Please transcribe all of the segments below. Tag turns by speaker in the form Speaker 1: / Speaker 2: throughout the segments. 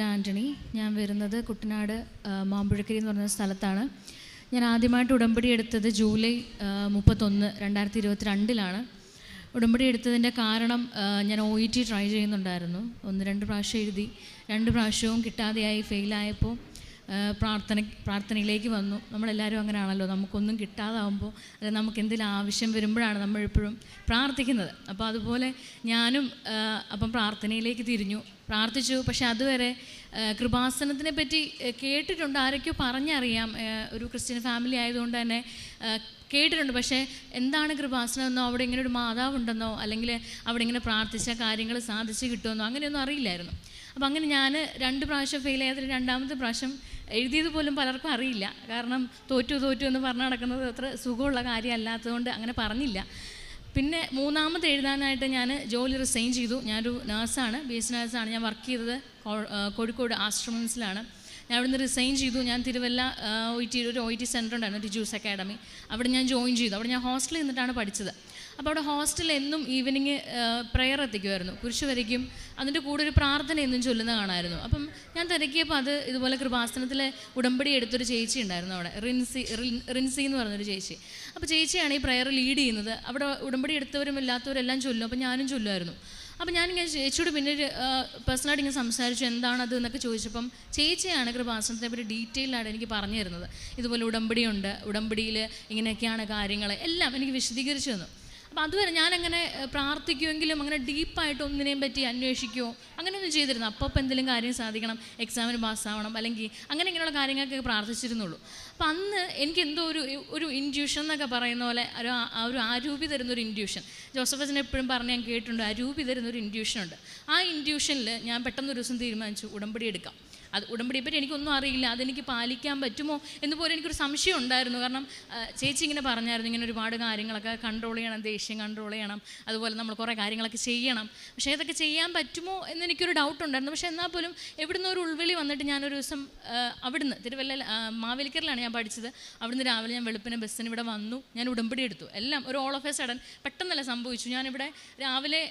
Speaker 1: Linda Antony ഞാൻ വരുന്നത് കുട്ടനാട് മാമ്പുഴക്കരി എന്ന് പറയുന്ന സ്ഥലത്താണ്. ഞാൻ ആദ്യമായിട്ട് ഉടമ്പടി എടുത്തത് ജൂലൈ മുപ്പത്തൊന്ന് രണ്ടായിരത്തി ഇരുപത്തി രണ്ടിലാണ് ഉടമ്പടി എടുത്തതിന്റെ കാരണം ഞാൻ ഒ ഇ ടി ട്രൈ ചെയ്യുന്നുണ്ടായിരുന്നു. ഒന്ന് രണ്ട് പ്രാവശ്യം എഴുതി രണ്ട് പ്രാവശ്യവും കിട്ടാതെയായി ഫെയിലായപ്പോൾ പ്രാർത്ഥന പ്രാർത്ഥനയിലേക്ക് വന്നു. നമ്മളെല്ലാവരും അങ്ങനെയാണല്ലോ നമുക്കൊന്നും കിട്ടാതാവുമ്പോൾ അല്ലെ നമുക്ക് എന്തെങ്കിലും ആവശ്യം വരുമ്പോഴാണ് നമ്മൾ എപ്പോഴും പ്രാർത്ഥിക്കുന്നത്. അപ്പോൾ അതുപോലെ ഞാനും അപ്പം പ്രാർത്ഥനയിലേക്ക് തിരിഞ്ഞു. പ്രാർത്ഥിച്ചു. പക്ഷെ അതുവരെ കൃപാസനത്തിനെ പറ്റി കേട്ടിട്ടുണ്ട്. ആരൊക്കെയോ പറഞ്ഞറിയാം. ഒരു ക്രിസ്ത്യൻ ഫാമിലി ആയതുകൊണ്ട് തന്നെ കേട്ടിട്ടുണ്ട്. പക്ഷേ എന്താണ് കൃപാസനം എന്നോ അവിടെ ഇങ്ങനെ ഒരു മാതാവുണ്ടെന്നോ അല്ലെങ്കിൽ അവിടെ ഇങ്ങനെ പ്രാർത്ഥിച്ച കാര്യങ്ങൾ സാധിച്ച് കിട്ടുമെന്നോ അങ്ങനെയൊന്നും അറിയില്ലായിരുന്നു. അപ്പം അങ്ങനെ ഞാൻ രണ്ട് പ്രാവശ്യം ഫെയിൽ ആയതിൽ രണ്ടാമത്തെ പ്രാവശ്യം എഴുതിയത് പോലും പലർക്കും അറിയില്ല. കാരണം തോറ്റു തോറ്റു എന്ന് പറഞ്ഞു നടക്കുന്നത് അത്ര സുഖമുള്ള കാര്യമല്ലാത്തതുകൊണ്ട് അങ്ങനെ പറഞ്ഞില്ല. പിന്നെ മൂന്നാമത് എഴുതാനായിട്ട് ഞാൻ ജോലി റിസൈൻ ചെയ്തു. ഞാനൊരു നേഴ്സാണ് ബി എസ് നേഴ്സാണ് ഞാൻ വർക്ക് ചെയ്തത് കോഴിക്കോട് ആശ്രമൻസിലാണ് ഞാൻ അവിടുന്ന് റിസൈൻ ചെയ്തു. ഞാൻ തിരുവല്ല ഒ ടി ഒരു ഒ ടി സെന്റർ ഉണ്ടായിരുന്നു ടിജൂസ് അക്കാഡമി അവിടെ ഞാൻ ജോയിൻ ചെയ്തു. അവിടെ ഞാൻ ഹോസ്റ്റലിൽ നിന്നിട്ടാണ് പഠിച്ചത്. അപ്പോൾ അവിടെ ഹോസ്റ്റലിൽ എന്നും ഈവനിങ് പ്രെയർ എത്തിക്കുമായിരുന്നു. കുരിശ് വരയ്ക്കും. അതിന്റെ കൂടെ ഒരു പ്രാർത്ഥന എന്നും ചൊല്ലുന്ന കാണാമായിരുന്നു അപ്പം ഞാൻ തിരക്കിയപ്പോൾ അത് ഇതുപോലെ കൃപാസനത്തിലെ ഉടമ്പടി എടുത്തൊരു ചേച്ചി ഉണ്ടായിരുന്നു അവിടെ. റിൻസി റിൻ- റിൻസി എന്ന് പറഞ്ഞൊരു ചേച്ചി. അപ്പോൾ ചേച്ചിയാണ് ഈ പ്രെയർ ലീഡ് ചെയ്യുന്നത്. അവിടെ ഉടമ്പടി എടുത്തവരും ഇല്ലാത്തവരും എല്ലാം ചൊല്ലും. അപ്പോൾ ഞാനും ചൊല്ലുമായിരുന്നു. അപ്പോൾ ഞാനിങ്ങനെ ചേച്ചിയോട് പിന്നെ പേഴ്സണലായിട്ട് ഇങ്ങനെ സംസാരിച്ചു എന്താണത് എന്നൊക്കെ ചോദിച്ചപ്പം ചേച്ചിയാണ് കൃപാസനത്തെ പറ്റി എനിക്ക് പറഞ്ഞു തരുന്നത്. ഇതുപോലെ ഉടമ്പടിയുണ്ട്. ഉടമ്പടിയിൽ ഇങ്ങനെയൊക്കെയാണ് കാര്യങ്ങൾ എല്ലാം എനിക്ക് വിശദീകരിച്ചു തന്നു. അപ്പോൾ അതുവരെ ഞാനങ്ങനെ പ്രാർത്ഥിക്കുമെങ്കിലും അങ്ങനെ ഡീപ്പായിട്ട് ഒന്നിനെയും പറ്റി അന്വേഷിക്കുമോ അങ്ങനെയൊന്നും ചെയ്തിരുന്നു അപ്പം എന്തെങ്കിലും കാര്യം സാധിക്കണം എക്സാമിന് പാസ്സാവണം അല്ലെങ്കിൽ അങ്ങനെ ഇങ്ങനെയുള്ള കാര്യങ്ങൾക്കൊക്കെ പ്രാർത്ഥിച്ചിരുന്നുള്ളൂ. അപ്പം അന്ന് എനിക്ക് എന്തോ ഒരു ഒരു ഇൻഡ്യൂഷൻ എന്നൊക്കെ പറയുന്ന പോലെ ഒരു ആ- ഒരു ആരൂപി തരുന്ന ഒരു ഇൻഡ്യൂഷൻ ജോസഫ് അച്ഛൻ എപ്പോഴും പറഞ്ഞ് ഞാൻ കേട്ടിട്ടുണ്ട് അരൂപി തരുന്ന ഒരു ഇൻഡ്യൂഷൻ ഉണ്ട്. ആ ഇൻഡ്യൂഷനിൽ ഞാൻ പെട്ടെന്ന് ഒരു ദിവസം തീരുമാനിച്ചു ഉടമ്പടി എടുക്കാം. അത് ഉടമ്പടിയെ പറ്റി എനിക്കൊന്നും അറിയില്ല. അതെനിക്ക് പാലിക്കാൻ പറ്റുമോ എന്ന് പോലും എനിക്കൊരു സംശയം ഉണ്ടായിരുന്നു. കാരണം ചേച്ചി ഇങ്ങനെ പറഞ്ഞായിരുന്നു. ഇങ്ങനെ ഒരുപാട് കാര്യങ്ങളൊക്കെ കൺട്രോൾ ചെയ്യണം ദേഷ്യം കൺട്രോൾ ചെയ്യണം. അതുപോലെ നമ്മൾ കുറേ കാര്യങ്ങളൊക്കെ ചെയ്യണം. പക്ഷേ ഇതൊക്കെ ചെയ്യാൻ പറ്റുമോ എന്ന് എനിക്കൊരു ഡൗട്ട് ഉണ്ടായിരുന്നു. പക്ഷേ എന്നാൽ പോലും എവിടുന്ന് ഒരു ഉൾവിളി വന്നിട്ട് ഞാനൊരു ദിവസം അവിടുന്ന് തിരുവല്ല മാവേലിക്കറിലാണ് ഞാൻ പഠിച്ചത്. അവിടുന്ന് രാവിലെ ഞാൻ വെളുപ്പിനെ ബസ്സിന് ഇവിടെ വന്നു. ഞാൻ ഉടമ്പടി എടുത്തു. എല്ലാം ഒരു ഓൾ ഓഫ് എ സഡൻ പെട്ടെന്നല്ല സംഭവിച്ചു. ഞാനിവിടെ രാവിലെ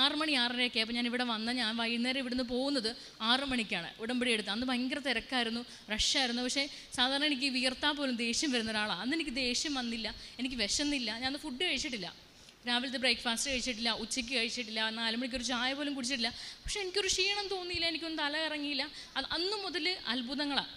Speaker 1: ആറ് മണി ആറരയൊക്കെ അപ്പോൾ ഞാൻ ഇവിടെ വന്ന ഞാൻ വൈകുന്നേരം ഇവിടുന്ന് പോകുന്നത് ആറ് മണിക്കാണ്. ഉടമ്പടി എടുത്ത്. അന്ന് ഭയങ്കര തിരക്കായിരുന്നു റഷായിരുന്നു പക്ഷേ സാധാരണ എനിക്ക് വിയർത്താൽ പോലും ദേഷ്യം വരുന്ന ഒരാളാണ് അന്ന് എനിക്ക് ദേഷ്യം വന്നില്ല. എനിക്ക് വിശന്നില്ല. ഞാൻ ഫുഡ് കഴിച്ചിട്ടില്ല. രാവിലത്തെ ബ്രേക്ക്ഫാസ്റ്റ് കഴിച്ചിട്ടില്ല ഉച്ചയ്ക്ക് കഴിച്ചിട്ടില്ല നാല് ചായ പോലും കുടിച്ചിട്ടില്ല. പക്ഷേ എനിക്കൊരു ക്ഷീണം തോന്നിയില്ല. എനിക്കൊന്നും തല ഇറങ്ങിയില്ല അത് അന്ന് മുതൽ അത്ഭുതങ്ങളാണ്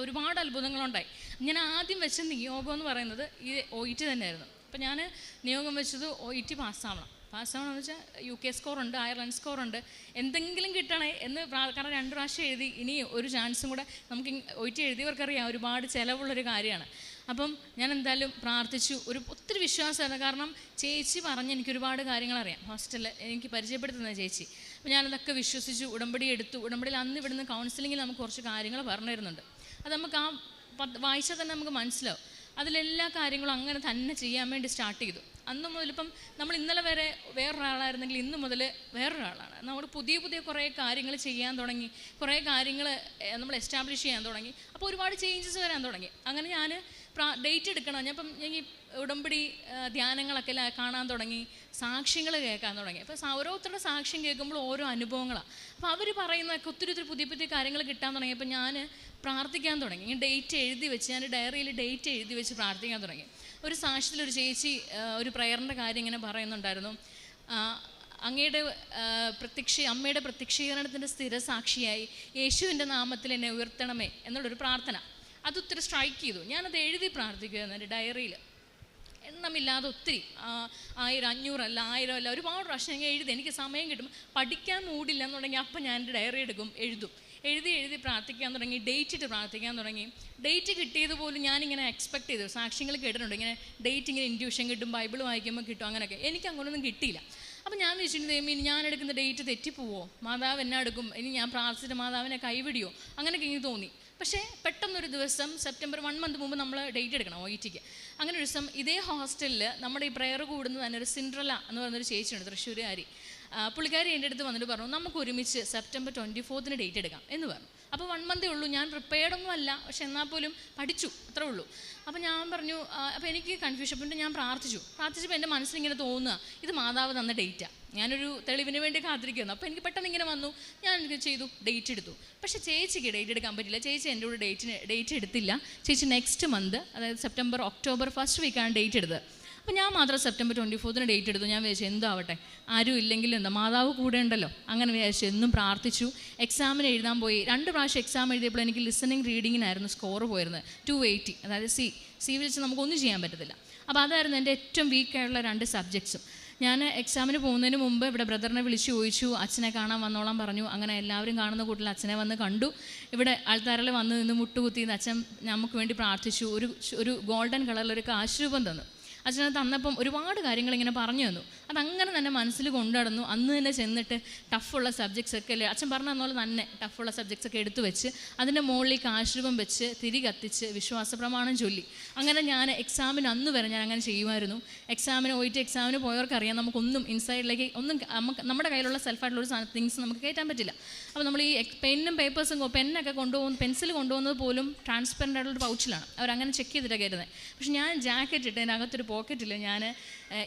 Speaker 1: ഒരുപാട് അത്ഭുതങ്ങളുണ്ടായി. ഞാൻ ആദ്യം വെച്ച നിയോഗം എന്ന് പറയുന്നത് ഈ ഒ ഇ ടി തന്നെയായിരുന്നു. അപ്പം ഞാൻ നിയോഗം വെച്ചത് ഒ ഇ ടി പാസ്സാവണം പാസ്സാവണം എന്ന് വെച്ചാൽ യു കെ സ്കോർ ഉണ്ട് അയർലൻഡ് സ്കോർ ഉണ്ട്. എന്തെങ്കിലും കിട്ടണേ എന്ന് കാരണം രണ്ട് പ്രാവശ്യം എഴുതി ഇനി ഒരു ചാൻസും കൂടെ നമുക്ക് ഒ ടി എഴുതിയവർക്കറിയാം ഒരുപാട് ചിലവുള്ളൊരു കാര്യമാണ്. അപ്പം ഞാൻ എന്തായാലും പ്രാർത്ഥിച്ചു. ഒരു ഒത്തിരി വിശ്വാസമായിരുന്നു. കാരണം ചേച്ചി പറഞ്ഞ് എനിക്ക് ഒരുപാട് കാര്യങ്ങൾ അറിയാം ഹോസ്റ്റലിൽ എനിക്ക് പരിചയപ്പെടുത്തുന്ന ചേച്ചി. അപ്പോൾ ഞാനതൊക്കെ വിശ്വസിച്ചു ഉടമ്പടി എടുത്തു. ഉടമ്പടിയിൽ അന്ന് ഇവിടുന്ന് കൗൺസിലിങ്ങിൽ നമുക്ക് കുറച്ച് കാര്യങ്ങൾ പറഞ്ഞു തരുന്നുണ്ട്. അത് നമുക്ക് ആ വായിച്ചാൽ തന്നെ നമുക്ക് മനസ്സിലാവും. അതിലെല്ലാ കാര്യങ്ങളും അങ്ങനെ തന്നെ ചെയ്യാൻ വേണ്ടി സ്റ്റാർട്ട് ചെയ്തു. അന്ന് മുതൽ ഇപ്പം നമ്മൾ ഇന്നലെ വരെ വേറൊരാളായിരുന്നെങ്കിൽ ഇന്ന് മുതൽ വേറൊരാളാണ്. നമ്മൾ പുതിയ പുതിയ കുറേ കാര്യങ്ങൾ ചെയ്യാൻ തുടങ്ങി. കുറേ കാര്യങ്ങൾ നമ്മൾ എസ്റ്റാബ്ലിഷ് ചെയ്യാൻ തുടങ്ങി. അപ്പോൾ ഒരുപാട് ചേഞ്ചസ് വരാൻ തുടങ്ങി. അങ്ങനെ ഞാൻ ഡേറ്റ് എടുക്കണം. ഞാൻ ഇപ്പം ഞാൻ ഈ ഉടമ്പടി ധ്യാനങ്ങളൊക്കെ കാണാൻ തുടങ്ങി. സാക്ഷ്യങ്ങൾ കേൾക്കാൻ തുടങ്ങി. അപ്പോൾ ഓരോരുത്തരുടെ സാക്ഷ്യം കേൾക്കുമ്പോൾ ഓരോ അനുഭവങ്ങളാണ് അപ്പോൾ അവർ പറയുന്നതൊക്കെ ഒത്തിരി ഒത്തിരി പുതിയ പുതിയ കാര്യങ്ങൾ കിട്ടാൻ തുടങ്ങിയപ്പോൾ ഞാൻ പ്രാർത്ഥിക്കാൻ തുടങ്ങി. ഡേറ്റ് എഴുതി വെച്ച് ഞാൻ ഡയറിയിൽ ഡേറ്റ് എഴുതി വെച്ച് പ്രാർത്ഥിക്കാൻ തുടങ്ങി. ഒരു സാക്ഷ്യത്തിൽ ഒരു ചേച്ചി ഒരു പ്രയറിന്റെ കാര്യം ഇങ്ങനെ പറയുന്നുണ്ടായിരുന്നു. അങ്ങയുടെ പ്രത്യക്ഷ അമ്മയുടെ പ്രത്യക്ഷീകരണത്തിന്റെ സ്ഥിര സാക്ഷിയായി യേശുവിന്റെ നാമത്തിൽ എന്നെ ഉയർത്തണമേ എന്നുള്ളൊരു പ്രാർത്ഥന. അത് ഒത്തിരി സ്ട്രൈക്ക് ചെയ്തു. ഞാനത് എഴുതി പ്രാർത്ഥിക്കുമായിരുന്നു എന്റെ ഡയറിയിൽ എണ്ണമില്ലാതെ ഒത്തിരി ആയിരം അഞ്ഞൂറല്ല ആയിരം അല്ല ഒരുപാട് പ്രാവശ്യം ഞാൻ എഴുതി. എനിക്ക് സമയം കിട്ടും. പഠിക്കാൻ മൂടില്ല എന്നുണ്ടെങ്കിൽ അപ്പം ഞാൻ എന്റെ ഡയറി എടുക്കും എഴുതും. എഴുതി എഴുതി പ്രാർത്ഥിക്കാൻ തുടങ്ങി ഡേറ്റ് ഇട്ട് പ്രാർത്ഥിക്കാൻ തുടങ്ങി. ഡേറ്റ് കിട്ടിയത് പോലും ഞാനിങ്ങനെ എക്സ്പെക്ട് ചെയ്തു. സാക്ഷ്യങ്ങൾ കേട്ടിട്ടുണ്ട്. ഇങ്ങനെ ഡേറ്റ് ഇങ്ങനെ ഇൻഡ്യൂഷൻ കിട്ടും ബൈബിൾ വായിക്കുമ്പോൾ കിട്ടും അങ്ങനെയൊക്കെ. എനിക്ക് അങ്ങനെയൊന്നും കിട്ടിയില്ല. അപ്പം ഞാൻ വിചാരിച്ചിട്ടുണ്ട് ഇനി ഞാൻ എടുക്കുന്ന ഡേറ്റ് തെറ്റിപ്പോവോ? മാതാവ് എന്നെ എടുക്കും ഇനി ഞാൻ പ്രാർത്ഥിച്ചിട്ട് മാതാവിനെ കൈവിടിയോ? അങ്ങനെയൊക്കെ എനിക്ക് തോന്നി. പക്ഷേ പെട്ടെന്നൊരു ദിവസം സെപ്റ്റംബർ വൺ മന്ത് മുമ്പ് നമ്മൾ ഡേറ്റ് എടുക്കണം ഒ ടിക്ക് അങ്ങനെ ഒരു ദിവസം ഇതേ ഹോസ്റ്റലിൽ നമ്മുടെ ഈ പ്രെയർ കൂടുന്ന തന്നെ ഒരു സിൻഡ്രല എന്ന് പറയുന്നൊരു ചേച്ചിയുണ്ട് തൃശ്ശൂരുകാരി. പുള്ളിക്കാരി എന്റെ അടുത്ത് വന്നിട്ട് പറഞ്ഞു നമുക്ക് ഒരുമിച്ച് സെപ്റ്റംബർ ട്വന്റി ഫോർത്തിന് ഡേറ്റ് എടുക്കാം എന്ന് പറഞ്ഞു. അപ്പോൾ വൺ മന്തേ ഉള്ളൂ ഞാൻ പ്രിപ്പയർഡ് ഒന്നും അല്ല പക്ഷെ എന്നാൽ പോലും പഠിച്ചു അത്രേ ഉള്ളൂ. അപ്പോൾ ഞാൻ പറഞ്ഞു അപ്പോൾ എനിക്ക് കൺഫ്യൂഷൻ പിന്നെ ഞാൻ പ്രാർത്ഥിച്ചു. പ്രാർത്ഥിച്ചപ്പോൾ എന്റെ മനസ്സിലിങ്ങനെ തോന്നുക ഇത് മാതാവ് തന്ന ഡേറ്റാണ് ഞാനൊരു തെളിവിന് വേണ്ടി കാത്തിരിക്കുന്നു. അപ്പോൾ എനിക്ക് പെട്ടെന്ന് ഇങ്ങനെ വന്നു ഞാൻ എനിക്ക് ചെയ്തു ഡേറ്റ് എടുത്തു. പക്ഷേ ചേച്ചിക്ക് ഡേറ്റ് എടുക്കാൻ പറ്റില്ല ചേച്ചി എന്റെ കൂടെ ഡേറ്റിന് ഡേറ്റ് എടുത്തില്ല. ചേച്ചി നെക്സ്റ്റ് മന്ത് അതായത് സെപ്റ്റംബർ ഒക്ടോബർ ഫസ്റ്റ് വീക്കാണ് ഡേറ്റ് എടുത്തത്. അപ്പോൾ ഞാൻ മാത്രം സെപ്റ്റംബർ ട്വന്റി ഫോർത്തിന് ഡേറ്റ് എടുത്തു. ഞാൻ വിചാരിച്ചു എന്താവട്ടെ? ആരും ഇല്ലെങ്കിൽ എന്താ? മാതാവ് കൂടെ ഉണ്ടല്ലോ. അങ്ങനെ വിചാരിച്ചു എന്നും പ്രാർത്ഥിച്ചു. എക്സാമിന് എഴുതാൻ പോയി. രണ്ട് പ്രാവശ്യം എക്സാം എഴുതിയപ്പോൾ എനിക്ക് ലിസണിങ് റീഡിങ്ങിനായിരുന്നു സ്കോർ പോയിരുന്നത്. ടു എയ്റ്റി അതായത് സി സി വിളിച്ച് നമുക്കൊന്നും ചെയ്യാൻ പറ്റത്തില്ല. അപ്പോൾ അതായിരുന്നു എന്റെ ഏറ്റവും വീക്കായുള്ള രണ്ട് സബ്ജക്ട്സും ഞാൻ എക്സാമിന് പോകുന്നതിന് മുമ്പ് ഇവിടെ ബ്രദറിനെ വിളിച്ച് ചോദിച്ചു. അച്ഛനെ കാണാൻ വന്നോളാം പറഞ്ഞു. അങ്ങനെ എല്ലാവരും കാണുന്ന കൂട്ടിൽ അച്ഛനെ വന്ന് കണ്ടു. ഇവിടെ ആൾത്താരിൽ വന്ന് നിന്ന് മുട്ടുകുത്തി അച്ഛൻ നമുക്ക് വേണ്ടി പ്രാർത്ഥിച്ചു. ഒരു ഒരു ഗോൾഡൻ കളറിലൊരു കാശുരൂപം തന്നു. അച്ഛനെ തന്നപ്പം ഒരുപാട് കാര്യങ്ങൾ ഇങ്ങനെ പറഞ്ഞു തന്നു. അതങ്ങനെ തന്നെ മനസ്സിൽ കൊണ്ടുനടന്നു. അന്ന് തന്നെ ചെന്നിട്ട് ടഫുള്ള സബ്ജക്ട്സ് ഒക്കെ അല്ലേ? അച്ഛൻ പറഞ്ഞ പോലെ തന്നെ ടഫുള്ള സബ്ജക്ട്സ് ഒക്കെ എടുത്തു വെച്ച് അതിന്റെ മുകളിലേക്ക് ആശ്രമം വെച്ച് തിരി കത്തിച്ച് വിശ്വാസ പ്രമാണം ചൊല്ലി. അങ്ങനെ ഞാൻ എക്സാമിന് അന്ന് വരെ ഞാൻ അങ്ങനെ ചെയ്യുമായിരുന്നു. എക്സാമിന് പോയിട്ട് എക്സാമിന് പോയവർക്കറിയാം. നമുക്കൊന്നും ഇൻസൈഡിലേക്ക് ഒന്നും നമുക്ക് നമ്മുടെ കയ്യിലുള്ള സെൽഫായിട്ടുള്ള ഒരു സാധനം തിങ്സ് നമുക്ക് കയറ്റാൻ പറ്റില്ല. അപ്പോൾ നമ്മൾ ഈ പെന്നും പേപ്പേഴ്സും പെന്നൊക്കെ കൊണ്ടുപോകുന്ന പെൻസിൽ കൊണ്ടുപോകുന്നത് പോലും ട്രാൻസ്പെറന്റ് ആയിട്ടുള്ള പൗച്ചിലാണ് അവരങ്ങനെ ചെക്ക് ചെയ്തിട്ടാണ് കയറുന്നത്. പക്ഷെ ഞാൻ ജാക്കറ്റ് ഇട്ട് അതിനകത്തൊരു പോക്കറ്റിൽ ഞാൻ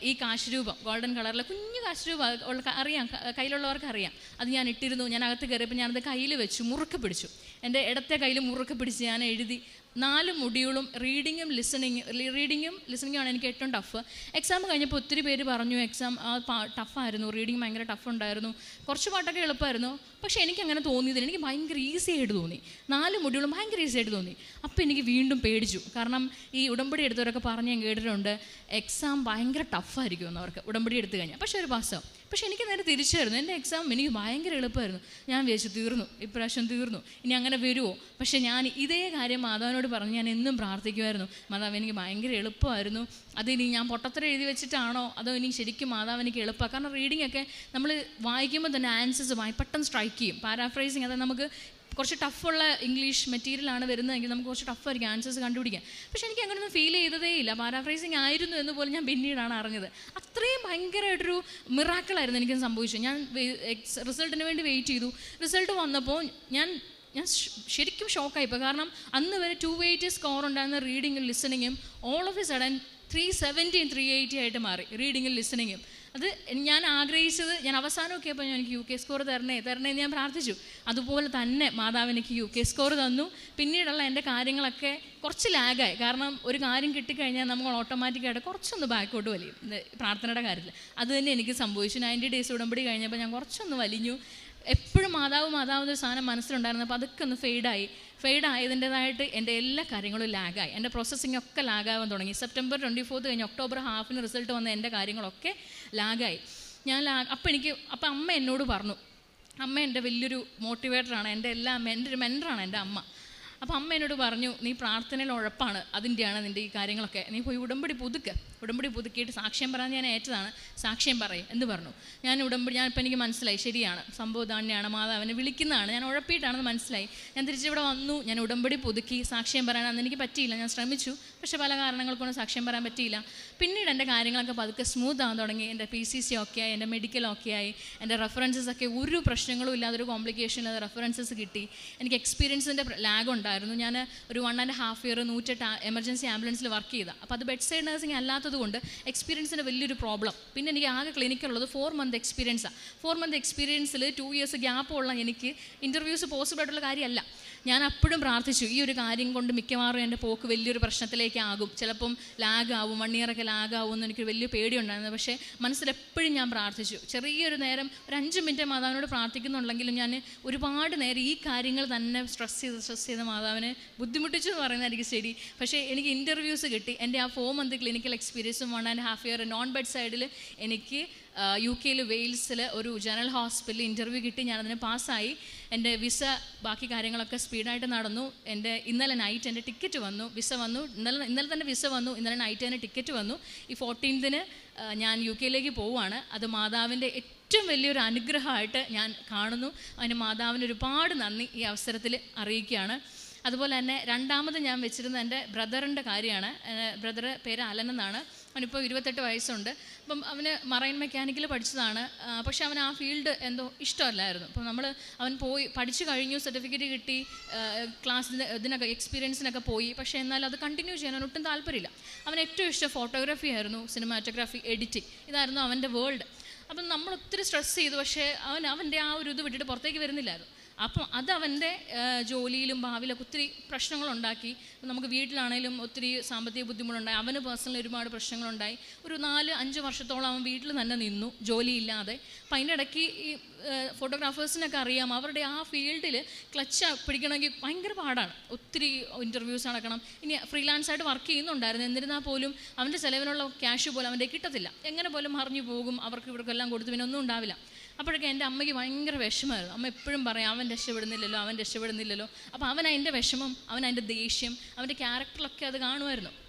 Speaker 1: ഈ കാശ് രൂപം ഗോൾഡൻ കളറിലെ കുഞ്ഞു കാശ് രൂപം അത് ഉള്ള അറിയാം കയ്യിലുള്ളവർക്ക് അറിയാം. അത് ഞാൻ ഇട്ടിരുന്നു ഞാൻ അകത്ത് കയറിയപ്പോൾ ഞാനത് കയ്യിൽ വെച്ചു മുറുക്കെ പിടിച്ചു. എന്റെ ഇടത്തെ കയ്യിൽ മുറുക്കെ പിടിച്ച് ഞാൻ എഴുതി നാല് മൊഡ്യൂളും റീഡിങ്ങും ലിസണിങ് റീഡിങ്ങും ലിസണിങ്ങും ആണ് എനിക്ക് ഏറ്റവും ടഫ് എക്സാം കഴിഞ്ഞപ്പോൾ ഒത്തിരി പേര് പറഞ്ഞു എക്സാം ആ ടഫായിരുന്നു റീഡിങ് ഭയങ്കര ടഫ് ഉണ്ടായിരുന്നു. കുറച്ച് പാട്ടൊക്കെ എളുപ്പമായിരുന്നു. പക്ഷേ എനിക്ക് അങ്ങനെ തോന്നിയതില്ല എനിക്ക് ഭയങ്കര ഈസി ആയിട്ട് തോന്നി. നാല് മൊഡ്യൂളും ഭയങ്കര ഈസി ആയിട്ട് തോന്നി. അപ്പോൾ എനിക്ക് വീണ്ടും പേടിച്ചു. കാരണം ഈ ഉടമ്പടി എടുത്തവരൊക്കെ പറഞ്ഞ് ഞാൻ കേട്ടിട്ടുണ്ട് എക്സാം ഭയങ്കര ടഫായിരിക്കും എന്നവർക്ക് ഉടമ്പടി എടുത്തു കഴിഞ്ഞാൽ. പക്ഷേ ഒരു പാസ്സാവും പക്ഷേ എനിക്ക് നേരെ തിരിച്ചായിരുന്നു എന്റെ എക്സാം എനിക്ക് ഭയങ്കര എളുപ്പമായിരുന്നു. ഞാൻ വിചാരിച്ചു തീർന്നു. ഇപ്രാവശ്യം തീർന്നു. ഇനി അങ്ങനെ വരുമോ പക്ഷേ ഞാൻ ഇതേ കാര്യം മാതാവിനോട് പറഞ്ഞ് ഞാൻ എന്നും പ്രാർത്ഥിക്കുമായിരുന്നു. മാതാവ് എനിക്ക് ഭയങ്കര എളുപ്പമായിരുന്നു. അത് ഇനി ഞാൻ പൊട്ടത്തരം എഴുതി വെച്ചിട്ടാണോ? അതോ ഇനി ശരിക്കും മാതാവ് എനിക്ക് എളുപ്പമാണ് കാരണം റീഡിംഗ് ഒക്കെ നമ്മൾ വായിക്കുമ്പോൾ തന്നെ ആൻസേഴ്സ് വായി പെട്ടെന്ന് സ്ട്രൈക്ക് ചെയ്യും. പാരാഫ്രൈസിങ് അതായത് നമുക്ക് കുറച്ച് ടഫുള്ള ഇംഗ്ലീഷ് മെറ്റീരിയലാണ് വരുന്നതെങ്കിൽ നമുക്ക് കുറച്ച് ടഫായിരിക്കും ആൻസേഴ്സ് കണ്ടുപിടിക്കാം. പക്ഷേ എനിക്ക് അങ്ങനെയൊന്നും ഫീൽ ചെയ്തതേ ഇല്ല. പാരാഫ്രൈസിങ് ആയിരുന്നു എന്ന് പോലും ഞാൻ പിന്നീടാണ് അറിഞ്ഞത്. അത്രയും ഭയങ്കരമായിട്ടൊരു മിറാക്കിളായിരുന്നു എനിക്ക് സംഭവിച്ചത്. ഞാൻ റിസൾട്ടിന് വേണ്ടി വെയിറ്റ് ചെയ്തു. റിസൾട്ട് വന്നപ്പോൾ ഞാൻ ഞാൻ ശരിക്കും ഷോക്കായിപ്പോൾ കാരണം അന്ന് വരെ ടു എയ്റ്റി സ്കോർ ഉണ്ടായിരുന്ന റീഡിങ്ങും ലിസണിങ്ങും all of a sudden three seventeen three eighty ആയിട്ട് മാറി. റീഡിങ്ങും ലിസണിങ്ങും അത് ഞാൻ ആഗ്രഹിച്ചത് ഞാൻ അവസാനമൊക്കെ ഞാൻ എനിക്ക് യു കെ സ്കോർ തരണേ തരണേ എന്ന് ഞാൻ പ്രാർത്ഥിച്ചു. അതുപോലെ തന്നെ മാതാവ് എനിക്ക് യു കെ സ്കോർ തന്നു. പിന്നീടുള്ള എന്റെ കാര്യങ്ങളൊക്കെ കുറച്ച് ലാഗായി. കാരണം ഒരു കാര്യം കിട്ടിക്കഴിഞ്ഞാൽ നമ്മൾ ഓട്ടോമാറ്റിക്കായിട്ട് കുറച്ചൊന്ന് ബാക്കോട്ട് വലിയും. പ്രാർത്ഥനയുടെ കാര്യത്തിൽ. അത് തന്നെ എനിക്ക് സംഭവിച്ചു. നയന്റി ഡേയ്സ് ഉടമ്പടി കഴിഞ്ഞപ്പോൾ ഞാൻ കുറച്ചൊന്ന് വലിഞ്ഞു. എപ്പോഴും മാതാവ് മാതാവ് ഒരു സാധനം മനസ്സിലുണ്ടായിരുന്നു അപ്പോൾ അതൊക്കെ ഒന്ന് ഫെയ്ഡായി ഫെയ്ഡ് ആയതിന്റെതായിട്ട് എന്റെ എല്ലാ കാര്യങ്ങളും ലാഗായി. എന്റെ പ്രോസസ്സിംഗ് ഒക്കെ ലാഗാവാൻ തുടങ്ങി. സെപ്റ്റംബർ ട്വന്റി ഫോർത്ത് കഴിഞ്ഞ് ഒക്ടോബർ ഹാഫിന് റിസൾട്ട് വന്ന എന്റെ കാര്യങ്ങളൊക്കെ ലാഗായി. ഞാൻ ലാ അപ്പം എനിക്ക് അപ്പം അമ്മ എന്നോട് പറഞ്ഞു അമ്മ എന്റെ വലിയൊരു മോട്ടിവേറ്ററാണ് എന്റെ എല്ലാ എന്റെ ഒരു മെന്ററാണ് എന്റെ അമ്മ. അപ്പോൾ അമ്മ എന്നോട് പറഞ്ഞു നീ പ്രാർത്ഥനയിൽ ഉഴപ്പാണ്. അതിന്റെയാണ് നിന്റെ ഈ കാര്യങ്ങളൊക്കെ. നീ പോയി ഉടമ്പടി പുതുക്ക്. ഉടമ്പടി പുതുക്കിയിട്ട് സാക്ഷ്യം പറയാൻ ഞാൻ ഏറ്റതാണ്. സാക്ഷ്യം പറയും എന്ന് പറഞ്ഞു. ഞാൻ ഉടമ്പടി ഞാൻ ഇപ്പം എനിക്ക് മനസ്സിലായി ശരിയാണ്. സംഭവം തന്നെയാണ് മാതാവിനെ വിളിക്കുന്നതാണ്. ഞാൻ ഉഴപ്പിയിട്ടാണെന്ന് മനസ്സിലായി. ഞാൻ തിരിച്ചിവിടെ വന്നു. ഞാൻ ഉടമ്പടി പുതുക്കി. സാക്ഷ്യം പറയാൻ അന്ന് എനിക്ക് പറ്റിയില്ല. ഞാൻ ശ്രമിച്ചു. പക്ഷേ പല കാരണങ്ങൾ കൊണ്ട് സാക്ഷ്യം പറയാൻ പറ്റിയില്ല. പിന്നീട് എന്റെ കാര്യങ്ങളൊക്കെ പതുക്കെ സ്മൂത്ത് ആകാൻ തുടങ്ങി. എന്റെ പി സി സി ഒക്കെ ആയി എന്റെ മെഡിക്കൽ ഒക്കെ ആയി. എന്റെ റെഫറൻസസ് ഒക്കെ ഒരു പ്രശ്നങ്ങളും ഇല്ലാതെ ഒരു കോംപ്ലിക്കേഷൻ ഇല്ലാതെ റെഫറൻസസ് കിട്ടി. എനിക്ക് എക്സ്പീരിയൻസിന്റെ ലാഗ് ഉണ്ടായിരുന്നു ഞാൻ ഒരു വൺ ആൻഡ് ഹാഫ് ഇയർ നൂറ്റെട്ട് എമർജൻസി ആംബുലൻസിൽ വർക്ക് ചെയ്ത. അപ്പോൾ അത് ബെഡ് സൈഡ് നഴ്സിംഗ് അല്ലാത്തത് കൊണ്ട് എക്സ്പീരിയൻസിന്റെ വലിയൊരു പ്രോബ്ലം പിന്നെ എനിക്ക് ആകെ ക്ലിനിക്കുള്ളത് ഫോർ മന്ത് എക്സ്പീരിയൻസാണ് ഫോർ മന്ത് എക്സ്പീരിയൻസിൽ ടു ഇയേഴ്സ് ഗ്യാപ്പ് ഉള്ള എനിക്ക് ഇന്റർവ്യൂസ് പോസിബിൾ ആയിട്ടുള്ള കാര്യമല്ല ഞാൻ അപ്പോഴും പ്രാർത്ഥിച്ചു ഈ ഒരു കാര്യം കൊണ്ട് മിക്കവാറും എന്റെ പോക്ക് വലിയൊരു പ്രശ്നത്തിലേക്ക് ആകും. ചിലപ്പം ലാഗാവും വൺ ഇയറൊക്കെ ലാഗാവും എന്ന് എനിക്ക് വലിയ പേടിയുണ്ടായിരുന്നു. പക്ഷേ മനസ്സിലെപ്പോഴും ഞാൻ പ്രാർത്ഥിച്ചു. ചെറിയൊരു നേരം ഒരു അഞ്ച് മിനിറ്റ് മാതാവിനോട് പ്രാർത്ഥിക്കുന്നുണ്ടെങ്കിലും ഞാൻ ഒരുപാട് നേരം ഈ കാര്യങ്ങൾ തന്നെ സ്ട്രെസ് ചെയ്ത് സ്ട്രെസ് ചെയ്ത മാതാവിനെ ബുദ്ധിമുട്ടിച്ചു എന്ന് പറയുന്നതായിരിക്കും ശരി. പക്ഷേ എനിക്ക് ഇന്റർവ്യൂസ് കിട്ടി. എന്റെ ആ ഫോർ മന്ത് ക്ലിനിക്കൽ എക്സ്പീരിയൻസും one and half year non bed സൈഡിൽ എനിക്ക് യു കെയിൽ വെയിൽസിൽ ഒരു ജനറൽ ഹോസ്പിറ്റലിൽ ഇന്റർവ്യൂ കിട്ടി. ഞാനതിന് പാസ്സായി എന്റെ വിസ ബാക്കി കാര്യങ്ങളൊക്കെ സ്പീഡായിട്ട് നടന്നു. എന്റെ ഇന്നലെ നൈറ്റ് എന്റെ ടിക്കറ്റ് വന്നു വിസ വന്നു. ഇന്നലെ ഇന്നലെ തന്നെ വിസ വന്നു. ഇന്നലെ നൈറ്റ് തന്നെ ടിക്കറ്റ് വന്നു. ഈ ഫോർട്ടീൻത്തിന് ഞാൻ യു കെയിലേക്ക് പോവുകയാണ്. അത് മാതാവിന്റെ ഏറ്റവും വലിയൊരു അനുഗ്രഹമായിട്ട് ഞാൻ കാണുന്നു. അതിന് മാതാവിന് ഒരുപാട് നന്ദി ഈ അവസരത്തിൽ അറിയിക്കുകയാണ്. അതുപോലെ തന്നെ രണ്ടാമത് ഞാൻ വെച്ചിരുന്ന എന്റെ ബ്രദറിന്റെ കാര്യമാണ്. ബ്രദർ പേര് അലൻ എന്നാണ്. അവനിപ്പോൾ ഇരുപത്തെട്ട് വയസ്സുണ്ട്. അപ്പം അവന് മറൈൻ മെക്കാനിക്കൽ പഠിച്ചതാണ്. പക്ഷേ അവൻ ആ ഫീൽഡ് എന്തോ ഇഷ്ടമല്ലായിരുന്നു. അപ്പം നമ്മൾ അവൻ പോയി പഠിച്ചു കഴിഞ്ഞു സർട്ടിഫിക്കറ്റ് കിട്ടി ക്ലാസ്സിന് ഇതിനൊക്കെ എക്സ്പീരിയൻസിനൊക്കെ പോയി. പക്ഷേ എന്നാൽ അത് കണ്ടിന്യൂ ചെയ്യാൻ അവൻ ഒട്ടും താല്പര്യമില്ല. അവൻ ഏറ്റവും ഇഷ്ടം ഫോട്ടോഗ്രാഫി ആയിരുന്നു സിനിമാറ്റോഗ്രാഫി എഡിറ്റിംഗ്. ഇതായിരുന്നു അവന്റെ വേൾഡ്. അപ്പം നമ്മൾ ഒത്തിരി സ്ട്രെസ് ചെയ്തു. പക്ഷേ അവൻ അവന്റെ ആ ഒരു ഇത് വിട്ടിട്ട് പുറത്തേക്ക് വരുന്നില്ലായിരുന്നു. അപ്പം അത് അവന്റെ ജോലിയിലും ഭാവിയിലൊക്കെ ഒത്തിരി പ്രശ്നങ്ങളുണ്ടാക്കി. നമുക്ക് വീട്ടിലാണെങ്കിലും ഒത്തിരി സാമ്പത്തിക ബുദ്ധിമുട്ടുണ്ടായി. അവന് പേഴ്സണലി ഒരുപാട് പ്രശ്നങ്ങളുണ്ടായി. ഒരു നാല് അഞ്ച് വർഷത്തോളം അവൻ വീട്ടിൽ തന്നെ നിന്നു ജോലിയില്ലാതെ. അപ്പം അതിന്റെ ഇടയ്ക്ക് ഈ ഫോട്ടോഗ്രാഫേഴ്സിനൊക്കെ അറിയാം. അവരുടെ ആ ഫീൽഡിൽ ക്ലച്ച് പിടിക്കണമെങ്കിൽ ഭയങ്കര പാടാണ്. ഒത്തിരി ഇന്റർവ്യൂസ് നടക്കണം. ഇനി ഫ്രീലാൻസ് ആയിട്ട് വർക്ക് ചെയ്യുന്നുണ്ടായിരുന്നു. എന്നിരുന്നാൽ പോലും അവന്റെ ചിലവിനുള്ള ക്യാഷ് പോലും അവന്റെ കിട്ടത്തില്ല. എങ്ങനെ പോലും മറിഞ്ഞു പോകും. അവർക്ക് ഇവർക്കെല്ലാം കൊടുത്ത് പിന്നെ ഒന്നും ഉണ്ടാവില്ല. അപ്പോഴൊക്കെ എന്റെ അമ്മയ്ക്ക് ഭയങ്കര വിഷമമായിരുന്നു. അമ്മ എപ്പോഴും പറയും അവൻ രക്ഷപ്പെടുന്നില്ലല്ലോ അവൻ രക്ഷപ്പെടുന്നില്ലല്ലോ. അപ്പോൾ അവൻ അതിന്റെ വിഷമം അവൻ അതിന്റെ ദേഷ്യം അവന്റെ ക്യാരക്ടറിലൊക്കെ അത് കാണുമായിരുന്നു.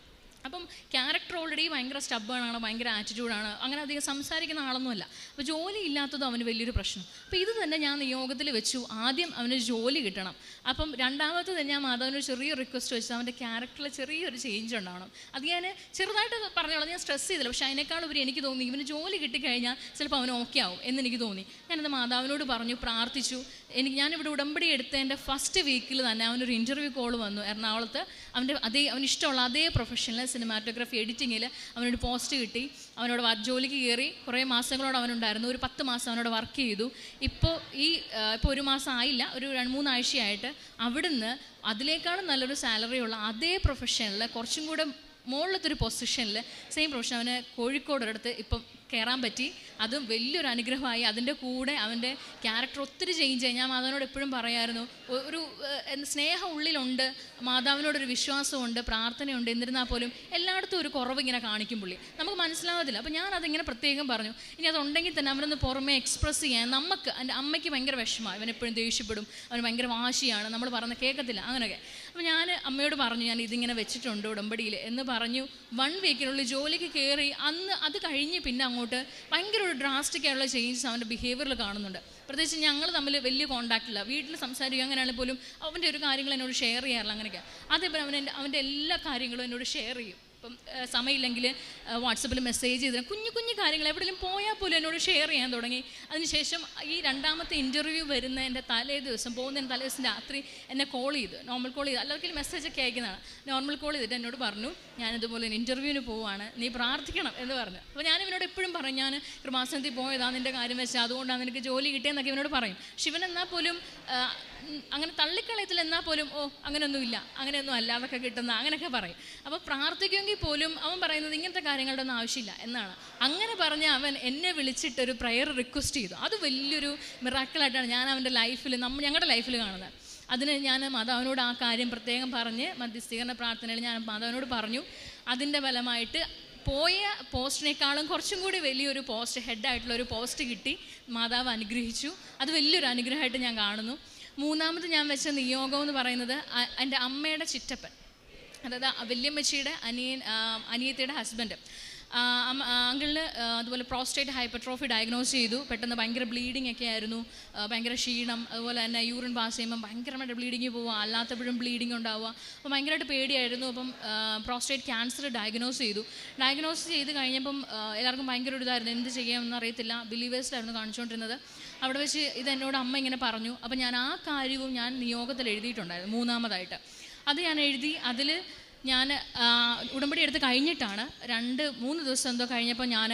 Speaker 1: അപ്പം ക്യാരക്ടർ ഓൾറെഡി ഭയങ്കര സ്റ്റബാണ് ഭയങ്കര ആറ്റിറ്റ്യൂഡാണ് അങ്ങനെ അധികം സംസാരിക്കുന്ന ആളൊന്നുമല്ല. അപ്പോൾ ജോലി ഇല്ലാത്തതും അവന് വലിയൊരു പ്രശ്നം. അപ്പോൾ ഇത് തന്നെ ഞാൻ നിയോഗത്തിൽ വെച്ചു ആദ്യം അവന് ജോലി കിട്ടണം. അപ്പം രണ്ടാമത്തത് ഞാൻ മാധവന് ചെറിയൊരു റിക്വസ്റ്റ് വെച്ചു അവന്റെ ക്യാരക്ടറിൽ ചെറിയൊരു ചേഞ്ച് ഉണ്ടാവണം. അത് ഞാൻ ചെറുതായിട്ട് പറഞ്ഞോളാം ഞാൻ സ്ട്രെസ് ചെയ്തില്ല പക്ഷേ അതിനേക്കാൾ ഒരു എനിക്ക് തോന്നി ഇവന് ജോലി കിട്ടിക്കഴിഞ്ഞാൽ ചിലപ്പോൾ അവൻ ഓക്കെ ആവും എന്നെനിക്ക് തോന്നി. ഞാനത് മാതാവിനോട് പറഞ്ഞു പ്രാർത്ഥിച്ചു. എനിക്ക് ഞാനിവിടെ ഉടമ്പടി എടുത്തതിന്റെ ഫസ്റ്റ് വീക്കിൽ തന്നെ അവനൊരു ഇന്റർവ്യൂ കോൾ വന്നു. എറണാകുളത്ത് അവന്റെ അതേ അവന് ഇഷ്ടമുള്ള അതേ പ്രൊഫഷനിൽ സിനിമാറ്റോഗ്രാഫി എഡിറ്റിങ്ങിൽ അവനൊരു പോസ്റ്റ് കിട്ടി. അവനോട് ജോലിക്ക് കയറി കുറേ മാസങ്ങളോട് അവനുണ്ടായിരുന്നു. ഒരു പത്ത് മാസം അവനോട് വർക്ക് ചെയ്തു. ഇപ്പോൾ ഈ ഇപ്പോൾ ഒരു മാസം ആയില്ല. ഒരു രണ്ട് മൂന്നാഴ്ചയായിട്ട് അവിടുന്ന് അതിലേക്കാളും നല്ലൊരു സാലറി ഉള്ള അതേ പ്രൊഫഷനിൽ കുറച്ചും കൂടെ മുകളിലത്തെ ഒരു പൊസിഷനിൽ സെയിം പ്രൊഫഷൻ അവന് കോഴിക്കോട് ഒരിടത്ത് ഇപ്പം കയറാൻ പറ്റി. അതും വലിയൊരു അനുഗ്രഹമായി. അതിന്റെ കൂടെ അവന്റെ ക്യാരക്ടർ ഒത്തിരി ചേഞ്ച് ആയി. ഞാൻ മാതാവിനോട് എപ്പോഴും പറയായിരുന്നു ഒരു സ്നേഹം ഉള്ളിലുണ്ട് മാതാവിനോടൊരു വിശ്വാസമുണ്ട് പ്രാർത്ഥനയുണ്ട് എന്നിരുന്നാൽ പോലും എല്ലായിടത്തും ഒരു കുറവ് ഇങ്ങനെ കാണിക്കും പുള്ളി. നമുക്ക് മനസ്സിലാവത്തില്ല. അപ്പോൾ ഞാൻ അതിങ്ങനെ പ്രത്യേകം പറഞ്ഞു. ഇനി അതുണ്ടെങ്കിൽ തന്നെ അവനൊന്ന് പുറമെ എക്സ്പ്രസ് ചെയ്യാൻ നമുക്ക് എന്റെ അമ്മയ്ക്ക് ഭയങ്കര വിഷമമാണ് അവൻ എപ്പോഴും ദേഷ്യപ്പെടും. അവന് ഭയങ്കര വാശിയാണ്. നമ്മൾ പറഞ്ഞ കേൾക്കത്തില്ല. അങ്ങനെയൊക്കെ. അപ്പോൾ ഞാൻ അമ്മയോട് പറഞ്ഞു ഞാൻ ഇതിങ്ങനെ വെച്ചിട്ടുണ്ട് ഉടമ്പടിയിൽ എന്ന് പറഞ്ഞു. വൺ വീക്കിനുള്ളിൽ ജോലിക്ക് കയറി അന്ന് അത് കഴിഞ്ഞ് പിന്നെ അങ്ങോട്ട് ഭയങ്കര ഒരു ഡ്രാസ്റ്റിക് ആയിട്ടുള്ള ചേഞ്ചസ് അവന്റെ ബിഹേവിയറിൽ കാണുന്നുണ്ട്. പ്രത്യേകിച്ച് ഞങ്ങൾ തമ്മിൽ വലിയ കോണ്ടാക്ട് ഇല്ല. വീട്ടിൽ സംസാരിക്കുക അങ്ങനെയാണെങ്കിൽ പോലും അവന്റെ ഒരു കാര്യങ്ങൾ എന്നോട് ഷെയർ ചെയ്യാറില്ല അങ്ങനെയൊക്കെ. അതേപോലെ അവൻ എന്റെ അവന്റെ എല്ലാ കാര്യങ്ങളും എന്നോട് ഷെയർ ചെയ്യും. ഇപ്പം സമയമില്ലെങ്കിൽ വാട്സപ്പിൽ മെസ്സേജ് ചെയ്ത് കുഞ്ഞു കുഞ്ഞു കാര്യങ്ങൾ എവിടെയെങ്കിലും പോയാൽ പോലും എന്നോട് ഷെയർ ചെയ്യാൻ തുടങ്ങി. അതിനുശേഷം ഈ രണ്ടാമത്തെ ഇന്റർവ്യൂ വരുന്നതിന്റെ തലേ ദിവസം പോകുന്നതിന്റെ തലേ ദിവസം രാത്രി എന്നെ കോൾ ചെയ്തു. നോർമൽ കോൾ ചെയ്തു. അല്ലെങ്കിൽ മെസ്സേജ് ഒക്കെ അയക്കുന്നതാണ്. നോർമൽ കോൾ ചെയ്തിട്ട് എന്നോട് പറഞ്ഞു ഞാൻ ഇതുപോലെ ഇന്റർവ്യൂവിന് പോവാണ്. നീ പ്രാർത്ഥിക്കണം എന്ന് പറഞ്ഞു. അപ്പോൾ ഞാൻ ഇവനോട് എപ്പോഴും പറയും ഞാൻ കൃപാസനത്തിൽ പോയതാണ് നിന്റെ കാര്യം വെച്ചാൽ അതുകൊണ്ടാണ് നിനക്ക് ജോലി കിട്ടിയെന്നൊക്കെ ഇവനോട് പറയും. ശിവൻ എന്നാൽ പോലും അങ്ങനെ തള്ളിക്കളയത്തിൽ എന്നാൽ പോലും ഓ അങ്ങനെയൊന്നുമില്ല അങ്ങനെയൊന്നും അല്ല അതൊക്കെ കിട്ടുന്ന അങ്ങനെയൊക്കെ പറയും. അപ്പോൾ പ്രാർത്ഥിക്കുമെങ്കിൽ പോലും അവൻ പറയുന്നത് ഇങ്ങനത്തെ കാര്യങ്ങളുടെ ഒന്നും ആവശ്യമില്ല എന്നാണ്. അങ്ങനെ പറഞ്ഞ് അവൻ എന്നെ വിളിച്ചിട്ട് ഒരു പ്രയർ റിക്വസ്റ്റ് ചെയ്തു. അത് വലിയൊരു മിറാക്കിളായിട്ടാണ് ഞാൻ അവന്റെ ലൈഫിൽ നമ്മൾ ഞങ്ങളുടെ ലൈഫിൽ കാണുന്നത്. അതിന് ഞാൻ മാതാവിനോട് ആ കാര്യം പ്രത്യേകം പറഞ്ഞ് മധ്യസ്ഥീകരണ പ്രാർത്ഥനയിൽ ഞാൻ മാതാവിനോട് പറഞ്ഞു. അതിന്റെ ഫലമായിട്ട് പോയ പോസ്റ്റിനേക്കാളും കുറച്ചും കൂടി വലിയൊരു പോസ്റ്റ് ഹെഡായിട്ടുള്ള ഒരു പോസ്റ്റ് കിട്ടി. മാതാവ് അനുഗ്രഹിച്ചു. അത് വലിയൊരു അനുഗ്രഹമായിട്ട് ഞാൻ കാണുന്നു. മൂന്നാമത് ഞാൻ വെച്ച നിയോഗം എന്ന് പറയുന്നത് എന്റെ അമ്മയുടെ ചിറ്റപ്പൻ. അതായത് വല്യമ്മച്ചിയുടെ അനിയൻ അനിയത്തിയുടെ ഹസ്ബൻഡ് അങ്കിളിന് അതുപോലെ പ്രോസ്റ്റേറ്റ് ഹൈപ്പർട്രോഫി ഡയഗ്നോസ് ചെയ്തു. പെട്ടെന്ന് ഭയങ്കര ബ്ലീഡിംഗ് ഒക്കെ ആയിരുന്നു. ഭയങ്കര ക്ഷീണം അതുപോലെ തന്നെ യൂറിൻ പാസ് ചെയ്യുമ്പം ഭയങ്കരമായിട്ട് ബ്ലീഡിങ് പോവുക അല്ലാത്തപ്പോഴും ബ്ലീഡിങ് ഉണ്ടാവുക. അപ്പോൾ ഭയങ്കരമായിട്ട് പേടിയായിരുന്നു. അപ്പം പ്രോസ്റ്റേറ്റ് ക്യാൻസർ ഡയഗ്നോസ് ചെയ്തു. ഡയഗ്നോസ് ചെയ്ത് കഴിഞ്ഞപ്പം എല്ലാവർക്കും ഭയങ്കര ഒരു ഇതായിരുന്നു. എന്ത് ചെയ്യാമെന്ന് അറിയത്തില്ല. ബിലീവേഴ്സിലായിരുന്നു കാണിച്ചുകൊണ്ടിരുന്നത്. അവിടെ വെച്ച് ഇത് എന്നോട് അമ്മ ഇങ്ങനെ പറഞ്ഞു. അപ്പം ഞാൻ ആ കാര്യവും ഞാൻ നിയോഗത്തിൽ എഴുതിയിട്ടുണ്ടായിരുന്നു മൂന്നാമതായിട്ട്. അത് ഞാൻ എഴുതി അതിൽ ഞാൻ ഉടമ്പടി എടുത്ത് കഴിഞ്ഞിട്ടാണ് രണ്ട് മൂന്ന് ദിവസം എന്തോ കഴിഞ്ഞപ്പോൾ ഞാൻ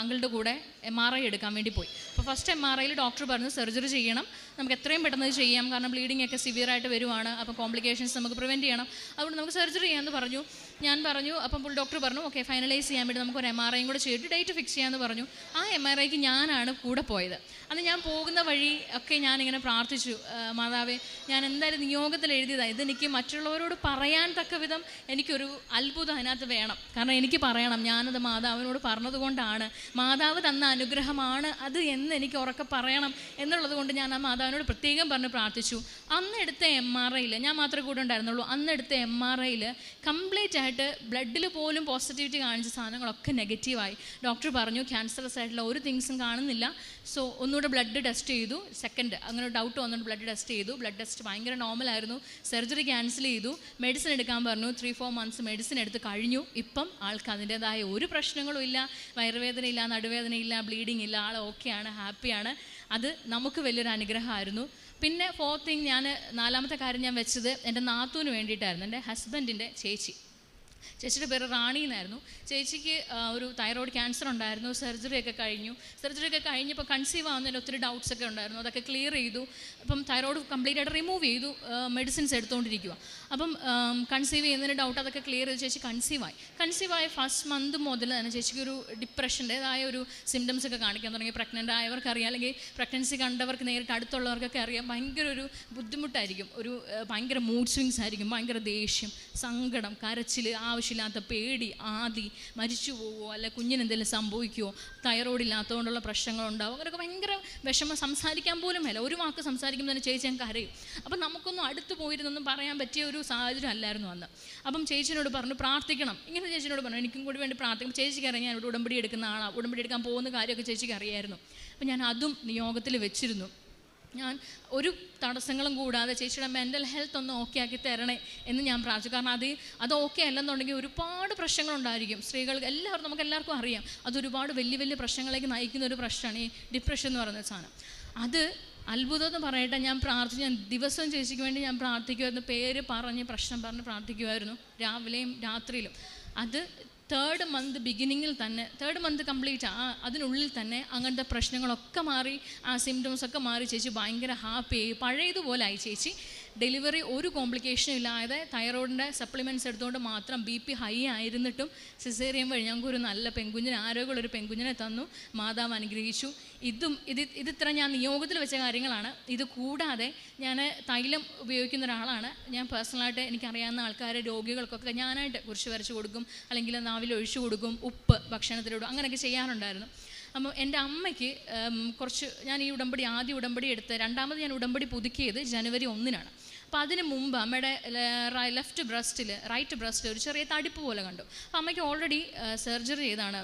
Speaker 1: അങ്കിളുടെ കൂടെ എം ആർ ഐ എടുക്കാൻ വേണ്ടി പോയി. അപ്പോൾ ഫസ്റ്റ് എം ആർ ഐയിൽ ഡോക്ടർ പറഞ്ഞു സർജറി ചെയ്യണം. നമുക്ക് എത്രയും പെട്ടെന്ന് ചെയ്യാം. കാരണം ബ്ലീഡിംഗ് ഒക്കെ സിവിയർ ആയിട്ട് വരുവാണ്. അപ്പോൾ കോംപ്ലിക്കേഷൻസ് നമുക്ക് പ്രിവെന്റ് ചെയ്യണം. അതുകൊണ്ട് നമുക്ക് സർജറി ചെയ്യാമെന്ന് പറഞ്ഞു. ഞാൻ പറഞ്ഞു അപ്പം ഡോക്ടർ പറഞ്ഞു ഓക്കെ ഫൈനലൈസ് ചെയ്യാൻ വേണ്ടി നമുക്ക് ഒരു എം ആർ ഐയും കൂടെ ചെയ്തിട്ട് ഡേറ്റ് ഫിക്സ് ചെയ്യാമെന്ന് പറഞ്ഞു. ആ എം ആർ ഐക്ക് ഞാനാണ് കൂടെ പോയത്. അന്ന് ഞാൻ പോകുന്ന വഴി ഒക്കെ ഞാനിങ്ങനെ പ്രാർത്ഥിച്ചു മാതാവേ ഞാൻ എന്തായാലും നിയോഗത്തിൽ എഴുതിയതാണ് ഇതെനിക്ക് മറ്റുള്ളവരോട് പറയാൻ തക്ക വിധം എനിക്കൊരു അത്ഭുതം അതിനകത്ത് വേണം. കാരണം എനിക്ക് പറയണം. ഞാനത് മാതാവിനോട് പറഞ്ഞതുകൊണ്ടാണ്. മാതാവ് തന്ന അനുഗ്രഹമാണ് അത് എന്ന് എനിക്ക് ഉറക്കെ പറയണം എന്നുള്ളത് കൊണ്ട് ഞാൻ ആ മാതാവിനോട് പ്രത്യേകം പറഞ്ഞ് പ്രാർത്ഥിച്ചു. അന്നെടുത്ത എം ആർ ഐയിൽ ഞാൻ മാത്രമേ കൂടെ ഉണ്ടായിരുന്നുള്ളൂ. അന്നെടുത്ത എം ആർ ഐയിൽ കംപ്ലീറ്റ് ആയിട്ട് ബ്ലഡിൽ പോലും പോസിറ്റിവിറ്റി കാണിച്ച സാധനങ്ങളൊക്കെ നെഗറ്റീവായി ഡോക്ടർ പറഞ്ഞു ക്യാൻസറസ് ആയിട്ടുള്ള ഒരു തിങ്സും കാണുന്നില്ല. സോ ഒന്നുകൂടെ ബ്ലഡ് ടെസ്റ്റ് ചെയ്തു. സെക്കൻഡ് അങ്ങനെ ഡൗട്ട് വന്നുകൊണ്ട് ബ്ലഡ് ടെസ്റ്റ് ചെയ്തു. ബ്ലഡ് ടെസ്റ്റ് ഭയങ്കര നോർമലായിരുന്നു സർജറി ക്യാൻസൽ ചെയ്തു. മെഡിസിൻ എടുക്കാൻ പറഞ്ഞു. ത്രീ ഫോർ മന്ത്സ് മെഡിസിൻ എടുത്ത് കഴിഞ്ഞു. ഇപ്പം ആൾക്ക് അതിന്റെതായ ഒരു പ്രശ്നങ്ങളും ഇല്ല. വയറുവേദന ഇല്ല നടുവേദന ഇല്ല ബ്ലീഡിങ് ഇല്ല. ആൾ ഓക്കെയാണ് ഹാപ്പിയാണ് അത് നമുക്ക് വലിയൊരു അനുഗ്രഹമായിരുന്നു. പിന്നെ ഫോർത്ത് തിങ് ഞാൻ നാലാമത്തെ കാര്യം ഞാൻ വെച്ചത് എന്റെ നാത്തൂന് വേണ്ടിയിട്ടായിരുന്നു. എന്റെ ഹസ്ബൻഡിന്റെ ചേച്ചി. ചേച്ചിയുടെ പേര് റാണി എന്നായിരുന്നു. ചേച്ചിക്ക് ഒരു തൈറോയ്ഡ് ക്യാൻസർ ഉണ്ടായിരുന്നു. സർജറി ഒക്കെ കഴിഞ്ഞു. സർജറി ഒക്കെ കഴിഞ്ഞപ്പോൾ കൺസീവ് ആവുന്നതിന് ഒത്തിരി ഡൗട്ട്സ് ഒക്കെ ഉണ്ടായിരുന്നു. അതൊക്കെ ക്ലിയർ ചെയ്തു. അപ്പം തൈറോയ്ഡ് കംപ്ലീറ്റ് ആയിട്ട് റിമൂവ് ചെയ്തു. മെഡിസിൻസ് എടുത്തുകൊണ്ടിരിക്കുക അപ്പം കൺസീവ് ചെയ്യുന്നതിന് ഡൗട്ട് അതൊക്കെ ക്ലിയർ ചെയ്ത് ചേച്ചി കൺസീവ് ആയി. കൺസീവ് ആയ ഫസ്റ്റ് മന്ത് മുതൽ തന്നെ ചേച്ചിക്ക് ഒരു ഡിപ്രഷന്റേതായ ഒരു സിംറ്റംസ് ഒക്കെ കാണിക്കാൻ തുടങ്ങി. പ്രഗ്നന്റ് ആയവർക്ക് അറിയാം അല്ലെങ്കിൽ പ്രഗ്നൻസി കണ്ടവർക്ക് നേരിട്ട് അടുത്തുള്ളവർക്കൊക്കെ അറിയാം. ഭയങ്കര ഒരു ബുദ്ധിമുട്ടായിരിക്കും. ഒരു ആ, ഭയങ്കര മൂഡ് സ്വിങ്സ് ആയിരിക്കും. ഭയങ്കര ദേഷ്യം സങ്കടം കരച്ചിൽ ആവശ്യമില്ലാത്ത പേടി ആദി മരിച്ചു പോവുമോ അല്ല കുഞ്ഞിന് എന്തെങ്കിലും സംഭവിക്കുമോ തൈറോയ്ഡ് ഇല്ലാത്തതുകൊണ്ടുള്ള പ്രശ്നങ്ങളുണ്ടാവും അങ്ങനെയൊക്കെ ഭയങ്കര വിഷമം സംസാരിക്കാൻ പോലും മേല. ഒരു വാക്ക് സംസാരിക്കുമ്പോൾ തന്നെ ചേച്ചി ഞാൻ കരയും. അപ്പം നമുക്കൊന്നും അടുത്ത് പോയിരുന്നൊന്നും പറയാൻ പറ്റിയ ഒരു സാഹചര്യം അല്ലായിരുന്നു അന്ന്. അപ്പം ചേച്ചിനോട് പറഞ്ഞു പ്രാർത്ഥിക്കണം. ഇങ്ങനെ ചേച്ചിനോട് പറഞ്ഞു എനിക്കും കൂടി വേണ്ടി പ്രാർത്ഥിക്കും ചേച്ചിക്ക് അറിയാം ഞാൻ ഇവിടെ ഉടമ്പടി എടുക്കുന്ന ആളാണ് ഉടമ്പടി എടുക്കാൻ പോകുന്ന കാര്യമൊക്കെ ചേച്ചിക്ക് അറിയായിരുന്നു. അപ്പം ഞാൻ അതും നിയോഗത്തിൽ വെച്ചിരുന്നു. ഞാൻ ഒരു തടസ്സങ്ങളും കൂടാതെ ചേച്ചിയുടെ മെന്റൽ ഹെൽത്ത് ഒന്ന് ഓക്കെ ആക്കി തരണേ എന്ന് ഞാൻ പ്രാർത്ഥിച്ചു. കാരണം അത് അത് ഓക്കെ അല്ലെന്നുണ്ടെങ്കിൽ ഒരുപാട് പ്രശ്നങ്ങളുണ്ടായിരിക്കും. സ്ത്രീകൾ എല്ലാവരും നമുക്ക് എല്ലാവർക്കും അറിയാം അതൊരുപാട് വലിയ വലിയ പ്രശ്നങ്ങളിലേക്ക് നയിക്കുന്ന ഒരു പ്രശ്നമാണ് ഈ ഡിപ്രഷൻ എന്ന് പറയുന്ന സാധനം. അത് അത്ഭുതം എന്ന് പറയട്ടെ ഞാൻ പ്രാർത്ഥിച്ചു. ഞാൻ ദിവസവും ചേച്ചിക്ക് വേണ്ടി ഞാൻ പ്രാർത്ഥിക്കുമായിരുന്നു. പേര് പറഞ്ഞ് പ്രശ്നം പറഞ്ഞ് പ്രാർത്ഥിക്കുമായിരുന്നു. രാവിലെയും രാത്രിയിലും. അത് തേർഡ് മന്ത് ബിഗിനിങ്ങിൽ തന്നെ തേർഡ് മന്ത് കംപ്ലീറ്റ് ആ അതിനുള്ളിൽ തന്നെ അങ്ങനത്തെ പ്രശ്നങ്ങളൊക്കെ മാറി ആ സിംറ്റംസ് ഒക്കെ മാറി ചേച്ചി ഭയങ്കര ഹാപ്പി ആയി. പഴയതുപോലെ ആയി ചേച്ചി. ഡെലിവറി ഒരു കോംപ്ലിക്കേഷനും ഇല്ലാതെ തൈറോയിഡിന്റെ സപ്ലിമെന്റ്സ് എടുത്തുകൊണ്ട് മാത്രം ബി പി ഹൈ ആയിരുന്നിട്ടും സിസേറിയം വഴി ഞങ്ങൾക്ക് ഒരു നല്ല പെൺകുഞ്ഞിനെ ആരോഗ്യമുള്ളൊരു പെൺകുഞ്ഞിനെ തന്നു. മാതാവ് അനുഗ്രഹിച്ചു. ഇതും ഇത് ഇതിത്ര ഞാൻ നിയോഗത്തിൽ വെച്ച കാര്യങ്ങളാണ്. ഇത് കൂടാതെ ഞാൻ തൈലം ഉപയോഗിക്കുന്ന ഒരാളാണ്. ഞാൻ പേഴ്സണലായിട്ട് എനിക്കറിയാവുന്ന ആൾക്കാരെ രോഗികൾക്കൊക്കെ ഞാനായിട്ട് കുറിച്ച് വരച്ച് കൊടുക്കും അല്ലെങ്കിൽ നാവിൽ ഒഴിച്ചു കൊടുക്കും ഉപ്പ് ഭക്ഷണത്തിലിടും അങ്ങനെയൊക്കെ ചെയ്യാറുണ്ടായിരുന്നു. അപ്പോൾ എന്റെ അമ്മയ്ക്ക് കുറച്ച് ഞാൻ ഈ ഉടമ്പടി ആദ്യ ഉടമ്പടി എടുത്ത് രണ്ടാമത് ഞാൻ ഉടമ്പടി പുതുക്കിയത് ജനുവരി ഒന്നിനാണ്. അപ്പോൾ അതിന് മുമ്പ് അമ്മയുടെ ലെഫ്റ്റ് ബ്രസ്റ്റിൽ റൈറ്റ് ബ്രസ്റ്റിൽ ഒരു ചെറിയ തടിപ്പ് പോലെ കണ്ടു. അപ്പോൾ അമ്മയ്ക്ക് ഓൾറെഡി സർജറി ചെയ്താണ്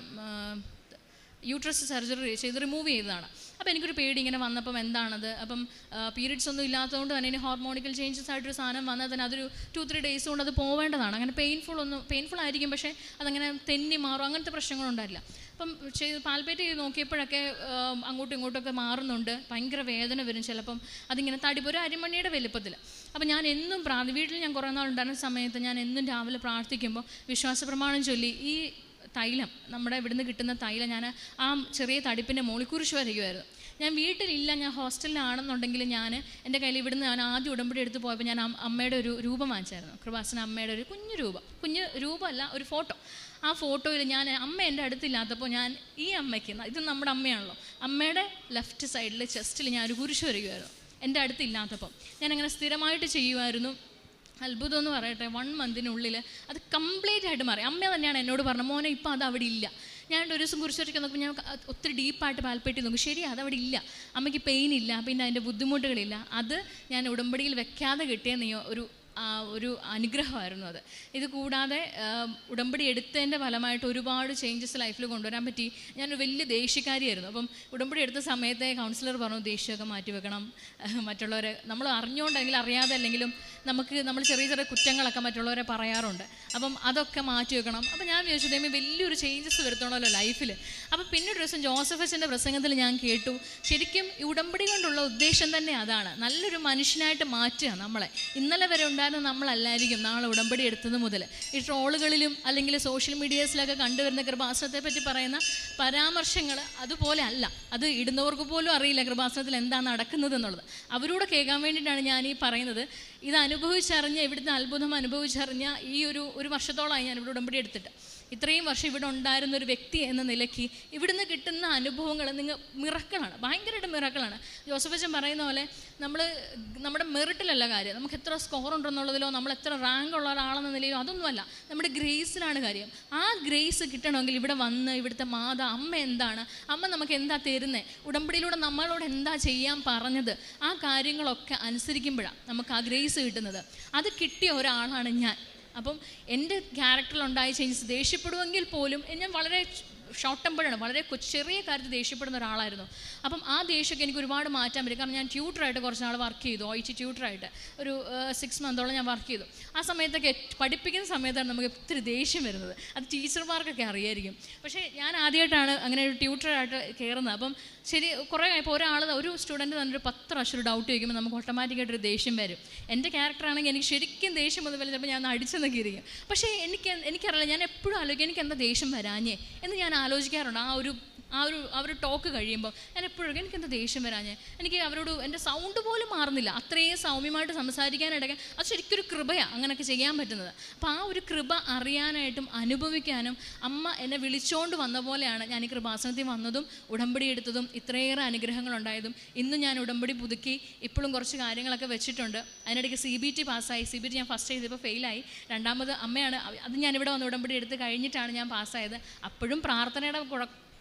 Speaker 1: യൂട്രസ് സർജറി ചെയ്ത് റിമൂവ് ചെയ്തതാണ്. അപ്പോൾ എനിക്കൊരു പേടി ഇങ്ങനെ വന്നപ്പം എന്താണത്? അപ്പം പീരീഡ്സ് ഒന്നും ഇല്ലാത്തതുകൊണ്ട് തന്നെ ഇനി ഹോർമോണിക്കൽ ചേഞ്ചസ് ആയിട്ടൊരു സാധനം വന്നാൽ തന്നെ അതൊരു ടു ത്രീ ഡേയ്സ് കൊണ്ട് അത് പോവേണ്ടതാണ്. അങ്ങനെ പെയിൻഫുൾ ഒന്നും പെയിൻഫുൾ ആയിരിക്കും പക്ഷേ അതങ്ങനെ തെന്നി മാറും. അങ്ങനത്തെ പ്രശ്നങ്ങളുണ്ടായില്ല അപ്പം ചെയ്ത് പാൽപ്പേറ്റ് ചെയ്ത് നോക്കിയപ്പോഴൊക്കെ അങ്ങോട്ടും ഇങ്ങോട്ടൊക്കെ മാറുന്നുണ്ട്. ഭയങ്കര വേദന വരും ചിലപ്പം. അതിങ്ങനെ തടിപ്പ്. ഒരു അരിമണിയുടെ വലിപ്പത്തിൽ. അപ്പം ഞാൻ എന്നും പ്രാർത്ഥി വീട്ടിൽ ഞാൻ കുറേ നാളുണ്ടായിരുന്ന സമയത്ത് ഞാൻ എന്നും രാവിലെ പ്രാർത്ഥിക്കുമ്പോൾ വിശ്വാസ പ്രമാണം ചൊല്ലി ഈ തൈലം നമ്മുടെ ഇവിടുന്ന് കിട്ടുന്ന തൈലം ഞാൻ ആ ചെറിയ തടിപ്പിന്റെ മുകളിൽ കുറിച്ച് വരയ്ക്കുമായിരുന്നു ഞാൻ വീട്ടിലില്ല ഞാൻ ഹോസ്റ്റലിലാണെന്നുണ്ടെങ്കിൽ ഞാൻ എന്റെ കയ്യിൽ ഇവിടുന്ന് ഞാൻ ആദ്യം ഉടമ്പടി എടുത്ത് പോയപ്പോൾ ഞാൻ അമ്മയുടെ ഒരു രൂപം വാങ്ങിച്ചായിരുന്നു. കൃപാസന അമ്മയുടെ ഒരു കുഞ്ഞു രൂപം. കുഞ്ഞു രൂപമല്ല ഒരു ഫോട്ടോ. ആ ഫോട്ടോയിൽ ഞാൻ അമ്മ എന്റെ അടുത്തില്ലാത്തപ്പോൾ ഞാൻ ഈ അമ്മയ്ക്ക് ഇത് നമ്മുടെ അമ്മയാണല്ലോ. അമ്മയുടെ ലെഫ്റ്റ് സൈഡിൽ ചെസ്റ്റിൽ ഞാൻ ഒരു കുരിശ് വരികയായിരുന്നു എന്റെ അടുത്തില്ലാത്തപ്പം. ഞാൻ അങ്ങനെ സ്ഥിരമായിട്ട് ചെയ്യുമായിരുന്നു അത്ഭുതം എന്ന് പറയട്ടെ വൺ മന്തിനുള്ളിൽ അത് കംപ്ലീറ്റ് ആയിട്ട് മാറി. അമ്മ തന്നെയാണ് എന്നോട് പറഞ്ഞത് മോനെ ഇപ്പം അത് അവിടെ ഇല്ല. ഞാൻ ഒരു ദിവസം കുറിച്ചൊക്കെ നോക്കുമ്പോൾ ഞാൻ ഒത്തിരി ഡീപ്പായിട്ട് പാൽപ്പെട്ടി നോക്കും ശരി അതവിടെ ഇല്ല. അമ്മയ്ക്ക് പെയിൻ ഇല്ല പിന്നെ അതിന്റെ ബുദ്ധിമുട്ടുകളില്ല. അത് ഞാൻ ഉടമ്പടിയിൽ വെക്കാതെ കിട്ടിയ നിയോ ഒരു ഒരു അനുഗ്രഹമായിരുന്നു അത്. ഇത് കൂടാതെ ഉടമ്പടി എടുത്തതിന്റെ ഫലമായിട്ട് ഒരുപാട് ചേഞ്ചസ് ലൈഫിൽ കൊണ്ടുവരാൻ പറ്റി. ഞാനൊരു വലിയ ദേഷ്യക്കാരിയായിരുന്നു. അപ്പം ഉടമ്പടി എടുത്ത സമയത്തെ കൗൺസിലർ പറഞ്ഞു ദേഷ്യമൊക്കെ മാറ്റി വെക്കണം മറ്റുള്ളവരെ നമ്മൾ അറിഞ്ഞുകൊണ്ടെങ്കിലും അറിയാതെ അല്ലെങ്കിലും നമുക്ക് നമ്മൾ ചെറിയ ചെറിയ കുറ്റങ്ങളൊക്കെ മറ്റുള്ളവരെ പറയാറുണ്ട്. അപ്പം അതൊക്കെ മാറ്റി വെക്കണം. അപ്പം ഞാൻ വിചാരിച്ചു ദൈവം വലിയൊരു ചേഞ്ചസ് വരുത്തണമല്ലോ ലൈഫിൽ അപ്പം പിന്നെ ദിവസം ജോസഫസിന്റെ പ്രസംഗത്തിൽ ഞാൻ കേട്ടു. ശരിക്കും ഈ ഉടമ്പടി കൊണ്ടുള്ള ഉദ്ദേശം തന്നെ അതാണ്. നല്ലൊരു മനുഷ്യനായിട്ട് മാറ്റുക നമ്മളെ. ഇന്നലെ വരെ ഉണ്ടായിരുന്ന നമ്മളല്ലായിരിക്കും നാളെ ഉടമ്പടി എടുത്തത് മുതൽ. ഈ ട്രോളുകളിലും അല്ലെങ്കിൽ സോഷ്യൽ മീഡിയസിലൊക്കെ കണ്ടുവരുന്ന കൃപാസനത്തെ പറ്റി പറയുന്ന പരാമർശങ്ങൾ അതുപോലെ അല്ല. അത് ഇടുന്നവർക്ക് പോലും അറിയില്ല കൃപാസനത്തിൽ എന്താ നടക്കുന്നത് എന്നുള്ളത്. അവരോട് കേൾക്കാൻ വേണ്ടിയിട്ടാണ് ഞാൻ ഈ പറയുന്നത്. ഇത് അനുഭവിച്ചറിഞ്ഞ ഇവിടുത്തെ അത്ഭുതം അനുഭവിച്ചറിഞ്ഞ ഈ ഒരു ഒരു വർഷത്തോളമായി ഞാൻ ഇവിടെ ഉടമ്പടി എടുത്തിട്ട്. ഇത്രയും വർഷം ഇവിടെ ഉണ്ടായിരുന്ന ഒരു വ്യക്തി എന്ന നിലയ്ക്ക് ഇവിടുന്ന് കിട്ടുന്ന അനുഭവങ്ങൾ നിങ്ങൾ മിറക്കളാണ് ഭയങ്കരമായിട്ട് മിറക്കളാണ്. ജോസഫച്ചൻ പറയുന്ന പോലെ നമ്മൾ നമ്മുടെ മെറിറ്റിലല്ല കാര്യം. നമുക്ക് എത്ര സ്കോർ ഉണ്ടെന്നുള്ളതിലോ നമ്മൾ എത്ര റാങ്ക് ഉള്ള ഒരാളെന്ന നിലയിലോ അതൊന്നുമല്ല. നമ്മുടെ ഗ്രേസിലാണ് കാര്യം. ആ ഗ്രേസ് കിട്ടണമെങ്കിൽ ഇവിടെ വന്ന് ഇവിടുത്തെ മാത അമ്മ എന്താണ്? അമ്മ നമുക്ക് എന്താ തരുന്നത് ഉടമ്പടിയിലൂടെ നമ്മളോട് എന്താ ചെയ്യാൻ പറഞ്ഞത്? ആ കാര്യങ്ങളൊക്കെ അനുസരിക്കുമ്പോഴാണ് നമുക്ക് ആ ഗ്രേസ് കിട്ടുന്നത്. അത് കിട്ടിയ ഒരാളാണ് ഞാൻ. അപ്പം എന്റെ ക്യാരക്ടറിലുണ്ടായ ചേഞ്ചസ് ദേഷ്യപ്പെടുമെങ്കിൽ പോലും ഞാൻ വളരെ ഷോർട്ട് ടെമ്പേർഡാണ് വളരെ ചെറിയ കാര്യത്തിൽ ദേഷ്യപ്പെടുന്ന ഒരാളായിരുന്നു. അപ്പം ആ ദേഷ്യമൊക്കെ എനിക്ക് ഒരുപാട് മാറ്റാൻ പറ്റും. കാരണം ഞാൻ ട്യൂട്ടറായിട്ട് കുറച്ച് നാൾ വർക്ക് ചെയ്തു. ഒ ഇച്ച് ട്യൂട്ടറായിട്ട് ഒരു സിക്സ് മന്തോളം ഞാൻ വർക്ക് ചെയ്തു. ആ സമയത്തൊക്കെ പഠിപ്പിക്കുന്ന സമയത്താണ് നമുക്ക് ഒത്തിരി ദേഷ്യം വരുന്നത്. അത് ടീച്ചർമാർക്കൊക്കെ അറിയായിരിക്കും. പക്ഷേ ഞാൻ ആദ്യമായിട്ടാണ് അങ്ങനെ ഒരു ട്യൂട്ടറായിട്ട് കയറുന്നത് അപ്പം ശരി കുറേ ഇപ്പോൾ ഒരാൾ ഒരു സ്റ്റുഡന്റ് ഒരു പത്ത് പ്രാവശ്യം ഡൗട്ട് ചോദിക്കുമ്പോൾ നമുക്ക് ഓട്ടോമാറ്റിക്കായിട്ട് ഒരു ദേഷ്യം വരും. എന്റെ ക്യാരക്ടറാണെങ്കിൽ എനിക്ക് ശരിക്കും ദേഷ്യം പോലെ ചിലപ്പോൾ ഞാൻ അടിച്ചെന്നൊക്കെ ഇരിക്കും. പക്ഷേ എനിക്ക് എനിക്കറിയില്ല ഞാൻ എപ്പോഴും ആലോചിക്കും എനിക്ക് എന്താ ദേഷ്യം വരാഞ്ഞേ എന്ന് ഞാൻ ആലോചിക്കാറുണ്ട്. ആ ഒരു ആ ഒരു ഒരു ടോക്ക് കഴിയുമ്പോൾ ഞാൻ എപ്പോഴും എനിക്ക് എന്താ ദേഷ്യം വരാഞ്ഞ്? എനിക്ക് അവരോട് എന്റെ സൗണ്ട് പോലും മാറുന്നില്ല. അത്രയും സൗമ്യമായിട്ട് സംസാരിക്കാനിടയ്ക്ക് അത് ശരിക്കൊരു കൃപയാണ് അങ്ങനെയൊക്കെ ചെയ്യാൻ പറ്റുന്നത്. അപ്പോൾ ആ ഒരു കൃപ അറിയാനായിട്ടും അനുഭവിക്കാനും അമ്മ എന്നെ വിളിച്ചുകൊണ്ട് വന്ന പോലെയാണ് ഞാൻ ഈ കൃപാസനത്തിൽ വന്നതും ഉടമ്പടി എടുത്തതും ഇത്രയേറെ അനുഗ്രഹങ്ങളുണ്ടായതും ഇന്നും ഞാൻ ഉടമ്പടി പുതുക്കി ഇപ്പോഴും കുറച്ച് കാര്യങ്ങളൊക്കെ വെച്ചിട്ടുണ്ട്. അതിനിടയ്ക്ക് സി ബി ടി പാസ്സായി. സി ബി ടി ഞാൻ ഫസ്റ്റ് ചെയ്തപ്പോൾ ഫെയിലായി രണ്ടാമത് അമ്മയാണ് അത് ഞാനിവിടെ വന്ന് ഉടമ്പടി എടുത്ത് കഴിഞ്ഞിട്ടാണ് ഞാൻ പാസ്സായത്. അപ്പോഴും പ്രാർത്ഥനയുടെ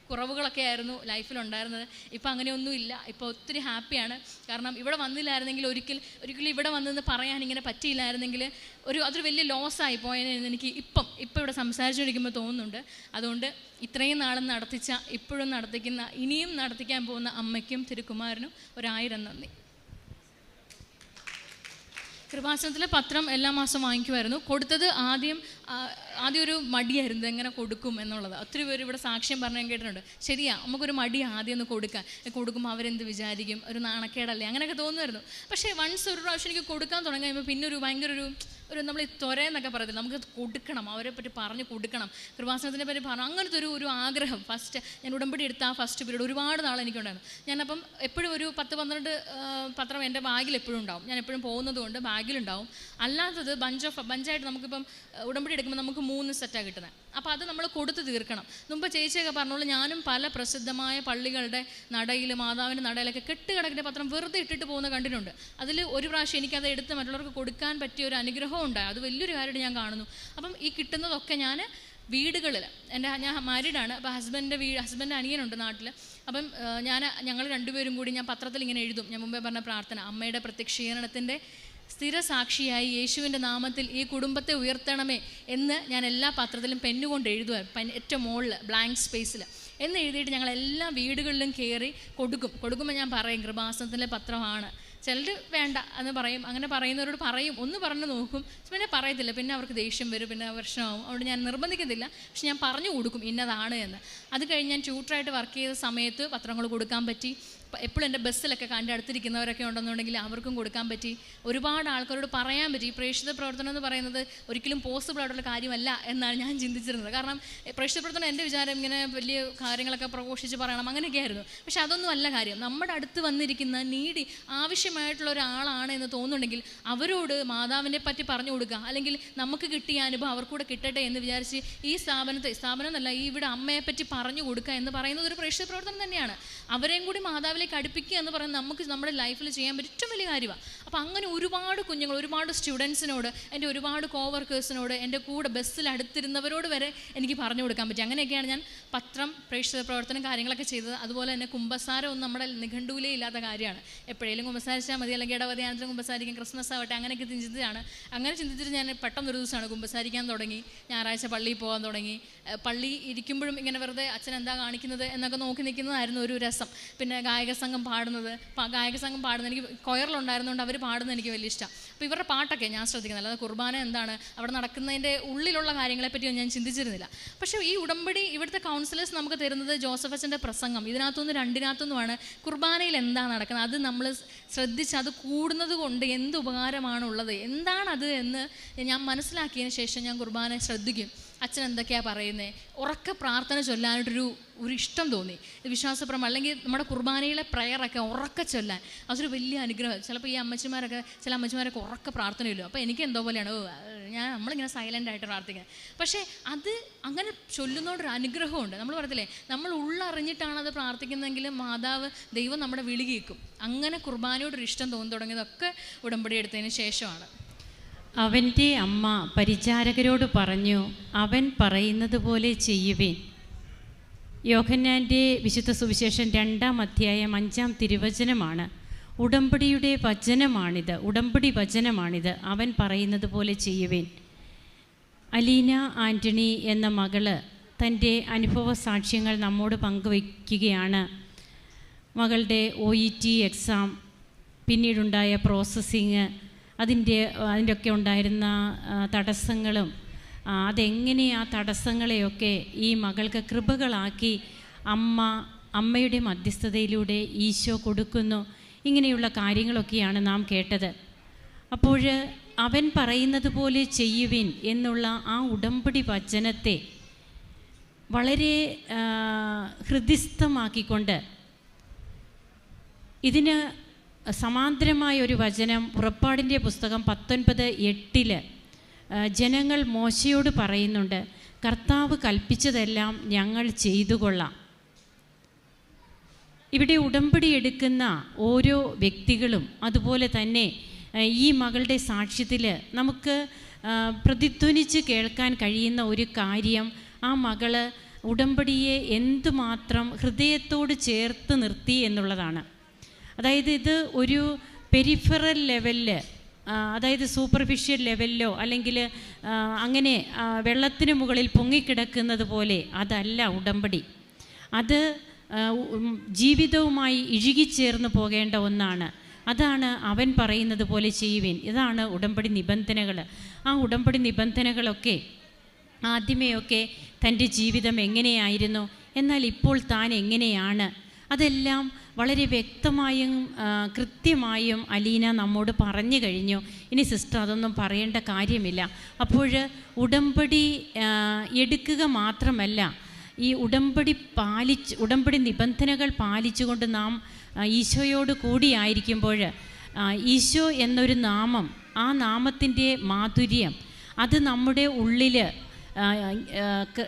Speaker 1: കുറവുകളൊക്കെ ആയിരുന്നു ലൈഫിലുണ്ടായിരുന്നത്. ഇപ്പോൾ അങ്ങനെയൊന്നുമില്ല. ഇപ്പോൾ ഒത്തിരി ഹാപ്പിയാണ്. കാരണം ഇവിടെ വന്നില്ലായിരുന്നെങ്കിൽ ഒരിക്കൽ ഒരിക്കലും ഇവിടെ വന്നെന്ന് പറയാൻ ഇങ്ങനെ പറ്റിയില്ലായിരുന്നെങ്കിൽ ഒരു അതൊരു വലിയ ലോസായി പോയതെന്ന് എനിക്ക് ഇപ്പം ഇപ്പം ഇവിടെ സംസാരിച്ചുകൊണ്ടിരിക്കുമ്പോൾ തോന്നുന്നുണ്ട്. അതുകൊണ്ട് ഇത്രയും നാളും നടത്തിച്ച ഇപ്പോഴും നടത്തിക്കുന്ന ഇനിയും നടത്തിക്കാൻ പോകുന്ന അമ്മയ്ക്കും തിരുക്കുമാരനും ഒരായിരം നന്ദി. കൃപാസനത്തിലെ പത്രം എല്ലാ മാസം വാങ്ങിക്കുമായിരുന്നു. കൊടുത്തത് ആദ്യം ആദ്യം ഒരു മടിയായിരുന്നു എങ്ങനെ കൊടുക്കും എന്നുള്ളത്. ഒത്തിരി പേര് ഇവിടെ സാക്ഷ്യം പറഞ്ഞു കേട്ടിട്ടുണ്ട്. ശരിയാ നമുക്കൊരു മടി ആദ്യം ഒന്ന് കൊടുക്കാം കൊടുക്കുമ്പോൾ അവരെന്ത് വിചാരിക്കും? ഒരു നാണക്കേടല്ലേ? അങ്ങനെയൊക്കെ തോന്നുമായിരുന്നു. പക്ഷേ വൺസ് ഒരു പ്രാവശ്യം എനിക്ക് കൊടുക്കാൻ തുടങ്ങി കഴിയുമ്പോൾ പിന്നെ ഒരു ഭയങ്കര ഒരു ഒരു നമ്മൾ ഈ ത്വര എന്നൊക്കെ പറയത്തില്ല? നമുക്ക് കൊടുക്കണം അവരെ പറ്റി പറഞ്ഞു കൊടുക്കണം. കൃപാസനത്തിനെ പറ്റി പറഞ്ഞു അങ്ങനത്തെ ഒരു ഒരു ആഗ്രഹം. ഫസ്റ്റ് ഞാൻ ഉടമ്പടി എടുത്ത ആ ഫസ്റ്റ് പീരീഡ് ഒരുപാട് നാൾ എനിക്കുണ്ടായിരുന്നു. ഞാനപ്പം എപ്പോഴും ഒരു പത്ത് പന്ത്രണ്ട് പത്രം എന്റെ ബാഗിൽ എപ്പോഴും ഉണ്ടാവും. ഞാൻ എപ്പോഴും പോകുന്നത് കൊണ്ട് ബാഗിലുണ്ടാവും. അല്ലാത്തത് ബഞ്ച് ഓഫ് ബഞ്ചായിട്ട് നമുക്കിപ്പം ഉടമ്പടി എടുക്കുമ്പോൾ നമുക്ക് മൂന്ന് സെറ്റാണ് കിട്ടുന്നത് അപ്പോൾ അത് നമ്മൾ കൊടുത്തു തീർക്കണം. മുമ്പ് ചേച്ചിയൊക്കെ പറഞ്ഞോളൂ ഞാനും പല പ്രസിദ്ധമായ പള്ളികളുടെ നടയിൽ മാതാവിന്റെ നടയിലൊക്കെ കെട്ടുകിടക്കിന്റെ പത്രം വെറുതെ ഇട്ടിട്ട് പോകുന്ന കണ്ടിട്ടുണ്ട്. അതിൽ ഒരു പ്രാവശ്യം എനിക്കത് എടുത്ത് മറ്റുള്ളവർക്ക് കൊടുക്കാൻ പറ്റിയ ഒരു അനുഗ്രഹം ഉണ്ടായി. അത് വലിയൊരു കാര്യമായിട്ട് ഞാൻ കാണുന്നു. അപ്പം ഈ കിട്ടുന്നതൊക്കെ ഞാൻ വീടുകളിൽ എന്റെ ഞാൻ മാരീഡാണ് അപ്പോൾ ഹസ്ബൻഡിന്റെ വീട് ഹസ്ബൻഡ് അനിയനുണ്ട് നാട്ടിൽ അപ്പം ഞാൻ ഞങ്ങൾ രണ്ടുപേരും കൂടി ഞാൻ പത്രത്തിൽ ഇങ്ങനെ എഴുതും. ഞാൻ മുമ്പേ പറഞ്ഞ പ്രാർത്ഥന അമ്മയുടെ പ്രത്യക്ഷീകരണത്തിന്റെ സ്ഥിര സാക്ഷിയായി യേശുവിന്റെ നാമത്തിൽ ഈ കുടുംബത്തെ ഉയർത്തണമേ എന്ന് ഞാൻ എല്ലാ പത്രത്തിലും പെന്നുകൊണ്ട് എഴുതുമായിരുന്നു ഏറ്റവും മുകളിൽ ബ്ലാങ്ക് സ്പേസിൽ എന്ന് എഴുതിയിട്ട് ഞങ്ങൾ എല്ലാ വീടുകളിലും കയറി കൊടുക്കും. കൊടുക്കുമ്പോൾ ഞാൻ പറയും കൃപാസനത്തിലെ പത്രമാണ്. ചിലർ വേണ്ട എന്ന് പറയും. അങ്ങനെ പറയുന്നവരോട് പറയും. ഒന്ന് പറഞ്ഞു നോക്കും. പിന്നെ പറയത്തില്ല. പിന്നെ അവർക്ക് ദേഷ്യം വരും. പിന്നെ പ്രശ്നമാവും. അതുകൊണ്ട് ഞാൻ നിർബന്ധിക്കത്തില്ല. പക്ഷെ ഞാൻ പറഞ്ഞു കൊടുക്കും. ഇന്നതാണ് എന്ന്. അത് കഴിഞ്ഞ് ഞാൻ ട്യൂട്ടറായിട്ട് വർക്ക് ചെയ്ത സമയത്ത് പത്രങ്ങൾ കൊടുക്കാൻ പറ്റി. എപ്പോഴും എന്റെ ബസ്സിലൊക്കെ കണ്ട് അടുത്തിരിക്കുന്നവരൊക്കെ ഉണ്ടെന്നുണ്ടെങ്കിൽ അവർക്കും കൊടുക്കാൻ പറ്റി. ഒരുപാട് ആൾക്കാരോട് പറയാൻ പറ്റി. ഈ പ്രേക്ഷിത പ്രവർത്തനം എന്ന് പറയുന്നത് ഒരിക്കലും പോസിബിൾ ആയിട്ടുള്ള കാര്യമല്ല എന്നാണ് ഞാൻ ചിന്തിച്ചിരുന്നത്. കാരണം പ്രേക്ഷിത പ്രവർത്തനം എന്റെ വിചാരം ഇങ്ങനെ വലിയ കാര്യങ്ങളൊക്കെ പ്രഘോഷിച്ച് പറയണം അങ്ങനെയൊക്കെ ആയിരുന്നു പക്ഷെ അതൊന്നും അല്ല കാര്യം. നമ്മുടെ അടുത്ത് വന്നിരിക്കുന്ന നീടി ആവശ്യമായിട്ടുള്ള ഒരാളാണ് എന്ന് തോന്നുന്നുണ്ടെങ്കിൽ അവരോട് മാതാവിനെ പറ്റി പറഞ്ഞു കൊടുക്കുക. അല്ലെങ്കിൽ നമുക്ക് കിട്ടിയ അനുഭവം അവർക്കൂടെ കിട്ടട്ടെ എന്ന് വിചാരിച്ച് ഈ സ്ഥാപനത്തെ സ്ഥാപനം എന്നല്ല ഈ ഇവിടെ അമ്മയെ പറ്റി പറഞ്ഞു കൊടുക്കുക എന്ന് പറയുന്നത് ഒരു പ്രേക്ഷിത പ്രവർത്തനം തന്നെയാണ്. അവരെയും കൂടി മാതാവിലേക്ക് അടുപ്പിക്കുക എന്ന് പറയുന്നത് നമുക്ക് നമ്മുടെ ലൈഫിൽ ചെയ്യാൻ പറ്റും ഏറ്റവും വലിയ കാര്യമാണ് അപ്പോൾ അങ്ങനെ ഒരുപാട് കുഞ്ഞുങ്ങൾ ഒരുപാട് സ്റ്റുഡൻസിനോട് എന്റെ ഒരുപാട് കോവർക്കേഴ്സിനോട് എന്റെ കൂടെ ബസ്സിൽ അടുത്തിരുന്നവരോട് വരെ എനിക്ക് പറഞ്ഞു കൊടുക്കാൻ പറ്റി. അങ്ങനെയൊക്കെയാണ് ഞാൻ പത്രം പ്രേക്ഷിത പ്രവർത്തനം കാര്യങ്ങളൊക്കെ ചെയ്തത്. അതുപോലെ തന്നെ കുമ്പസാരം ഒന്നും നമ്മുടെ നിഘണ്ടുവിലേ ഇല്ലാത്ത കാര്യമാണ്. എപ്പോഴേലും കുമ്പസാരിച്ചാൽ മതി അല്ലെങ്കിൽ ഇടവധിയാനത്തിന് കുമ്പസാരിക്കും ക്രിസ്മസ് ആവട്ടെ അങ്ങനെയൊക്കെ ചിന്തിച്ചതാണ്. അങ്ങനെ ചിന്തിച്ചിട്ട് ഞാൻ പെട്ടെന്ന് ഒരു ദിവസമാണ് കുമ്പസാരിക്കാൻ തുടങ്ങി. ഞായറാഴ്ച പള്ളിയിൽ പോകാൻ തുടങ്ങി. പള്ളി ഇരിക്കുമ്പോഴും ഇങ്ങനെ വെറുതെ അച്ഛൻ എന്താ കാണിക്കുന്നത് എന്നൊക്കെ നോക്കി നിൽക്കുന്നതായിരുന്നു ഒരു രസം. പിന്നെ ഗായക സംഘം പാടുന്നത്. ഗായക സംഘം പാടുന്നത് എനിക്ക് കൊയറിലുണ്ടായിരുന്നുകൊണ്ട് അവർ പാടുന്നത് എനിക്ക് വലിയ ഇഷ്ടം. അപ്പോൾ ഇവരുടെ പാട്ടൊക്കെ ഞാൻ ശ്രദ്ധിക്കുന്നത്. അല്ലാതെ കുർബാന എന്താണ് അവിടെ നടക്കുന്നതിന്റെ ഉള്ളിലുള്ള കാര്യങ്ങളെ പറ്റിയൊന്നും ഞാൻ ചിന്തിച്ചിരുന്നില്ല. പക്ഷേ ഈ ഉടമ്പടി ഇവിടുത്തെ കൗൺസിലേഴ്സ് നമുക്ക് തരുന്നത് ജോസഫ് അച്ഛന്റെ പ്രസംഗം. ഇതിനകത്തുനിന്ന് രണ്ടിനകത്തുനിന്നുമാണ് കുർബാനയിൽ എന്താ നടക്കുന്നത് അത് നമ്മൾ ശ്രദ്ധിച്ച് അത് കൂടുന്നത് കൊണ്ട് എന്ത് ഉപകാരമാണുള്ളത് എന്താണത് എന്ന് ഞാൻ മനസ്സിലാക്കിയതിന് ശേഷം ഞാൻ കുർബാന ശ്രദ്ധിക്കും. അച്ഛൻ എന്തൊക്കെയാണ് പറയുന്നത് ഉറക്ക പ്രാർത്ഥന ചൊല്ലാനായിട്ടൊരു ഒരു ഇഷ്ടം തോന്നി. വിശ്വാസപ്രം അല്ലെങ്കിൽ നമ്മുടെ കുർബാനയിലെ പ്രയറൊക്കെ ഉറക്ക ചൊല്ലാൻ. അതൊരു വലിയ അനുഗ്രഹം. ചിലപ്പോൾ ഈ അമ്മച്ചിമാരൊക്കെ ചില അമ്മച്ചിമാരൊക്കെ ഉറക്ക പ്രാർത്ഥനയില്ലോ? അപ്പോൾ എനിക്ക് എന്തോ പോലെയാണ്. ഓ ഞാൻ നമ്മളിങ്ങനെ സൈലന്റ് ആയിട്ട് പ്രാർത്ഥിക്കുക പക്ഷേ അത് അങ്ങനെ ചൊല്ലുന്നോണ്ടൊരു അനുഗ്രഹമുണ്ട്. നമ്മൾ പറഞ്ഞില്ലേ നമ്മൾ ഉള്ളറിഞ്ഞിട്ടാണ് അത് പ്രാർത്ഥിക്കുന്നതെങ്കിൽ മാതാവ് ദൈവം നമ്മുടെ വിളി കേൾക്കും. അങ്ങനെ കുർബാനയോടൊരു ഇഷ്ടം തോന്നി തുടങ്ങിയതൊക്കെ ഉടമ്പടി എടുത്തതിന് ശേഷമാണ്.
Speaker 2: അവന്റെ അമ്മ പരിചാരകരോട് പറഞ്ഞു അവൻ പറയുന്നത് പോലെ ചെയ്യുവേൻ. യോഹന്നാന്റെ വിശുദ്ധ സുവിശേഷം രണ്ടാം അധ്യായം അഞ്ചാം തിരുവചനമാണ്. ഉടമ്പടിയുടെ വചനമാണിത്. ഉടമ്പടി വചനമാണിത്. അവൻ പറയുന്നത് പോലെ ചെയ്യുവേൻ. അലീന ആന്റണി എന്ന മകൾ തന്റെ അനുഭവ സാക്ഷ്യങ്ങൾ നമ്മോട് പങ്കുവയ്ക്കുകയാണ്. മകളുടെ ഒ ഇ ടി എക്സാം പിന്നീടുണ്ടായ പ്രോസസ്സിങ് അതിന്റെ അതിന്റെയൊക്കെ ഉണ്ടായിരുന്ന തടസ്സങ്ങളും അതെങ്ങനെ ആ തടസ്സങ്ങളെയൊക്കെ ഈ മകൾക്ക് കൃപകളാക്കി അമ്മ അമ്മയുടെ മധ്യസ്ഥതയിലൂടെ ഈശോ കൊടുക്കുന്നു. ഇങ്ങനെയുള്ള കാര്യങ്ങളൊക്കെയാണ് നാം കേട്ടത്. അപ്പോൾ അവൻ പറയുന്നത് പോലെ ചെയ്യുവിൻ എന്നുള്ള ആ ഉടമ്പടി വചനത്തെ വളരെ ഹൃദ്യസ്ഥമാക്കിക്കൊണ്ട് ഇതിന് സമാന്തരമായ ഒരു വചനം പുറപ്പാടിന്റെ പുസ്തകം പത്തൊൻപത് എട്ടിൽ ജനങ്ങൾ മോശയോട് പറയുന്നുണ്ട് കർത്താവ് കൽപ്പിച്ചതെല്ലാം ഞങ്ങൾ ചെയ്തു കൊള്ളാം ഇവിടെ ഉടമ്പടി എടുക്കുന്ന ഓരോ വ്യക്തികളും അതുപോലെ തന്നെ ഈ മകളുടെ സാക്ഷ്യത്തിൽ നമുക്ക് പ്രതിധ്വനിച്ച് കേൾക്കാൻ കഴിയുന്ന ഒരു കാര്യം ആ മകൾ ഉടമ്പടിയെ എന്തുമാത്രം ഹൃദയത്തോട് ചേർത്ത് നിർത്തി എന്നുള്ളതാണ്. അതായത് ഇത് ഒരു പെരിഫറൽ ലെവലിൽ അതായത് സൂപ്പർഫിഷ്യൽ ലെവലിലോ അല്ലെങ്കിൽ അങ്ങനെ വെള്ളത്തിന് മുകളിൽ പൊങ്ങിക്കിടക്കുന്നത് പോലെ അതല്ല ഉടമ്പടി. അത് ജീവിതവുമായി ഇഴുകിച്ചേർന്ന് പോകേണ്ട ഒന്നാണ്. അതാണ് അവൻ പറയുന്നത് പോലെ ചെയ്യുവിൻ. ഇതാണ് ഉടമ്പടി നിബന്ധനകൾ ആ ഉടമ്പടി നിബന്ധനകളൊക്കെ ആദ്യമേയൊക്കെ തന്റെ ജീവിതം എങ്ങനെയായിരുന്നു? എന്നാൽ ഇപ്പോൾ താൻ എങ്ങനെയാണ്? അതെല്ലാം വളരെ വ്യക്തമായും കൃത്യമായും അലീന നമ്മോട് പറഞ്ഞു കഴിഞ്ഞു. ഇനി സിസ്റ്റർ അതൊന്നും പറയേണ്ട കാര്യമില്ല. അപ്പോൾ ഉടമ്പടി എടുക്കുക മാത്രമല്ല ഈ ഉടമ്പടി പാലിച്ച് ഉടമ്പടി നിബന്ധനകൾ പാലിച്ചുകൊണ്ട് നാം ഈശോയോട് കൂടിയായിരിക്കുമ്പോൾ ഈശോ എന്നൊരു നാമം ആ നാമത്തിന്റെ മാധുര്യം അത് നമ്മുടെ ഉള്ളിൽ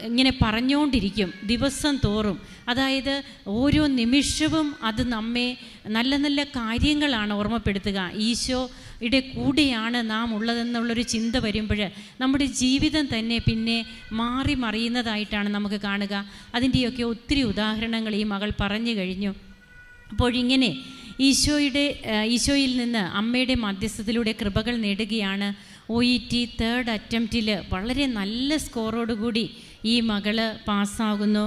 Speaker 2: ഇങ്ങനെ പറഞ്ഞുകൊണ്ടിരിക്കും ദിവസം തോറും. അതായത് ഓരോ നിമിഷവും അത് നമ്മെ നല്ല നല്ല കാര്യങ്ങളാണ് ഓർമ്മപ്പെടുത്തുക. ഈശോയുടെ കൂടെയാണ് നാം ഉള്ളതെന്നുള്ളൊരു ചിന്ത വരുമ്പോൾ നമ്മുടെ ജീവിതം തന്നെ പിന്നെ മാറി മറിയുന്നതായിട്ടാണ് നമുക്ക് കാണുക. അതിന്റെയൊക്കെ ഒത്തിരി ഉദാഹരണങ്ങൾ ഈ മകൾ പറഞ്ഞു കഴിഞ്ഞു. അപ്പോഴിങ്ങനെ ഈശോയുടെ ഈശോയിൽ നിന്ന് അമ്മയുടെ മധ്യസ്ഥത്തിലൂടെ കൃപകൾ നേടുകയാണ് ഒ ഇ ടി തേർഡ് അറ്റംപ്റ്റിൽ വളരെ നല്ല സ്കോറോടുകൂടി ഈ മകൾ പാസ്സാകുന്നു.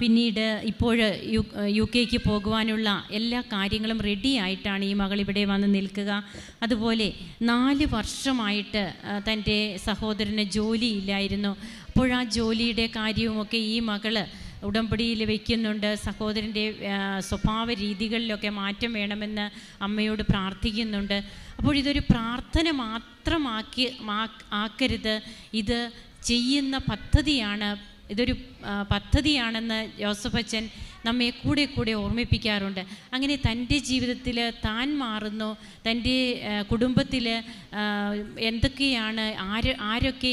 Speaker 2: പിന്നീട് ഇപ്പോൾ യു യു കെക്ക് പോകുവാനുള്ള എല്ലാ കാര്യങ്ങളും റെഡി ആയിട്ടാണ് ഈ മകൾ ഇവിടെ വന്ന് നിൽക്കുക. അതുപോലെ നാല് വർഷമായിട്ട് തന്റെ സഹോദരന് ജോലിയില്ലായിരുന്നു അപ്പോൾ ആ ജോലിയുടെ കാര്യവുമൊക്കെ ഈ മകൾ ഉടമ്പടിയിൽ വയ്ക്കുന്നുണ്ട് സഹോദരന്റെ സ്വഭാവ രീതികളിലൊക്കെ മാറ്റം വേണമെന്ന് അമ്മയോട് പ്രാർത്ഥിക്കുന്നുണ്ട്. അപ്പോൾ ഇതൊരു പ്രാർത്ഥന മാത്രമാക്കി ആക്കരുത്. ഇത് ചെയ്യുന്ന പദ്ധതിയാണ് ഇതൊരു പദ്ധതിയാണെന്ന് ജോസഫ് അച്ഛൻ നമ്മെ കൂടെ കൂടെ ഓർമ്മിപ്പിക്കാറുണ്ട്. അങ്ങനെ തന്റെ ജീവിതത്തിൽ താൻ മാറുന്നു തന്റെ കുടുംബത്തിൽ എന്തൊക്കെയാണ് ആര് ആരൊക്കെ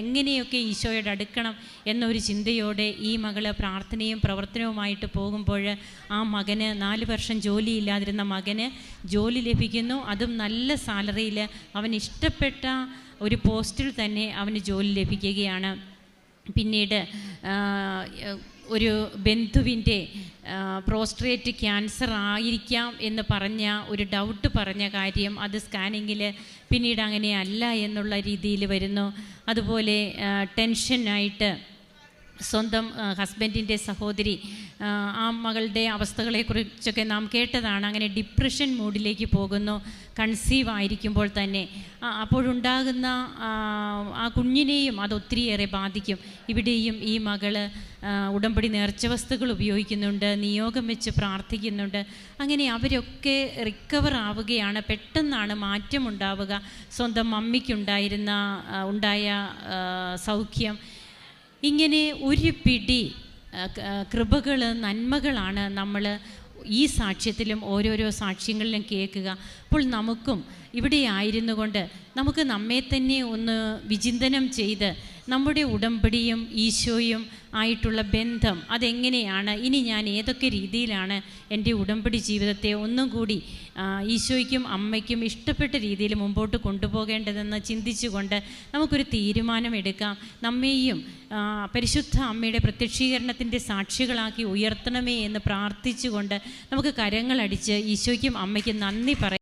Speaker 2: എങ്ങനെയൊക്കെ ഈശോയോട് അടുക്കണം എന്നൊരു ചിന്തയോടെ ഈ മകൾ പ്രാർത്ഥനയും പ്രവർത്തനവുമായിട്ട് പോകുമ്പോൾ ആ മകന് നാല് വർഷം ജോലിയില്ലാതിരുന്ന മകന് ജോലി ലഭിക്കുന്നു. അതും നല്ല സാലറിയിൽ അവൻ ഇഷ്ടപ്പെട്ട ഒരു പോസ്റ്റിൽ തന്നെ അവന് ജോലി ലഭിക്കുകയാണ്. പിന്നീട് ഒരു ബന്ധുവിന്റെ പ്രോസ്ട്രേറ്റ് ക്യാൻസർ ആയിരിക്കാം എന്ന് പറഞ്ഞ ഒരു ഡൗട്ട് പറഞ്ഞ കാര്യം അത് സ്കാനിങ്ങിൽ പിന്നീട് അങ്ങനെ അല്ല എന്നുള്ള രീതിയിൽ വരുന്നു. അതുപോലെ ടെൻഷനായിട്ട് സ്വന്തം ഹസ്ബൻഡിന്റെ സഹോദരി ആ, മകളുടെ അവസ്ഥകളെക്കുറിച്ചൊക്കെ നാം കേട്ടതാണ്. അങ്ങനെ ഡിപ്രഷൻ മൂഡിലേക്ക് പോകുന്നു കൺസീവ് ആയിരിക്കുമ്പോൾ തന്നെ. അപ്പോഴുണ്ടാകുന്ന ആ കുഞ്ഞിനെയും അത് ഒത്തിരിയേറെ ബാധിക്കും. ഇവിടെയും ഈ മകൾ ഉടമ്പടി നേർച്ച വസ്തുക്കൾ ഉപയോഗിക്കുന്നുണ്ട് നിയോഗം വെച്ച് പ്രാർത്ഥിക്കുന്നുണ്ട്. അങ്ങനെ അവരൊക്കെ റിക്കവർ ആവുകയാണ്. പെട്ടെന്നാണ് മാറ്റമുണ്ടാവുക. സ്വന്തം മമ്മിക്കുണ്ടായിരുന്ന ഉണ്ടായ സൗഖ്യം ഇങ്ങനെ ഒരു പിടി കൃപകൾ നന്മകളാണ് നമ്മൾ ഈ സാക്ഷ്യത്തിലും ഓരോരോ സാക്ഷ്യങ്ങളിലും കേൾക്കുക. അപ്പോൾ നമുക്കും ഇവിടെ ആയിരുന്നു കൊണ്ട് നമുക്ക് നമ്മെ തന്നെ ഒന്ന് വിചിന്തനം ചെയ്ത് നമ്മുടെ ഉടമ്പടിയും ഈശോയും ആയിട്ടുള്ള ബന്ധം അതെങ്ങനെയാണ്? ഇനി ഞാൻ ഏതൊക്കെ രീതിയിലാണ് എന്റെ ഉടമ്പടി ജീവിതത്തെ ഒന്നും കൂടി ഈശോയ്ക്കും അമ്മയ്ക്കും ഇഷ്ടപ്പെട്ട രീതിയിൽ മുമ്പോട്ട് കൊണ്ടുപോകേണ്ടതെന്ന് ചിന്തിച്ചുകൊണ്ട് നമുക്കൊരു തീരുമാനമെടുക്കാം. നമ്മെയും പരിശുദ്ധ അമ്മയുടെ പ്രത്യക്ഷീകരണത്തിന്റെ സാക്ഷികളാക്കി ഉയർത്തണമേ എന്ന് പ്രാർത്ഥിച്ചുകൊണ്ട് നമുക്ക് കരങ്ങളടിച്ച് ഈശോയ്ക്കും അമ്മയ്ക്കും നന്ദി പറയാം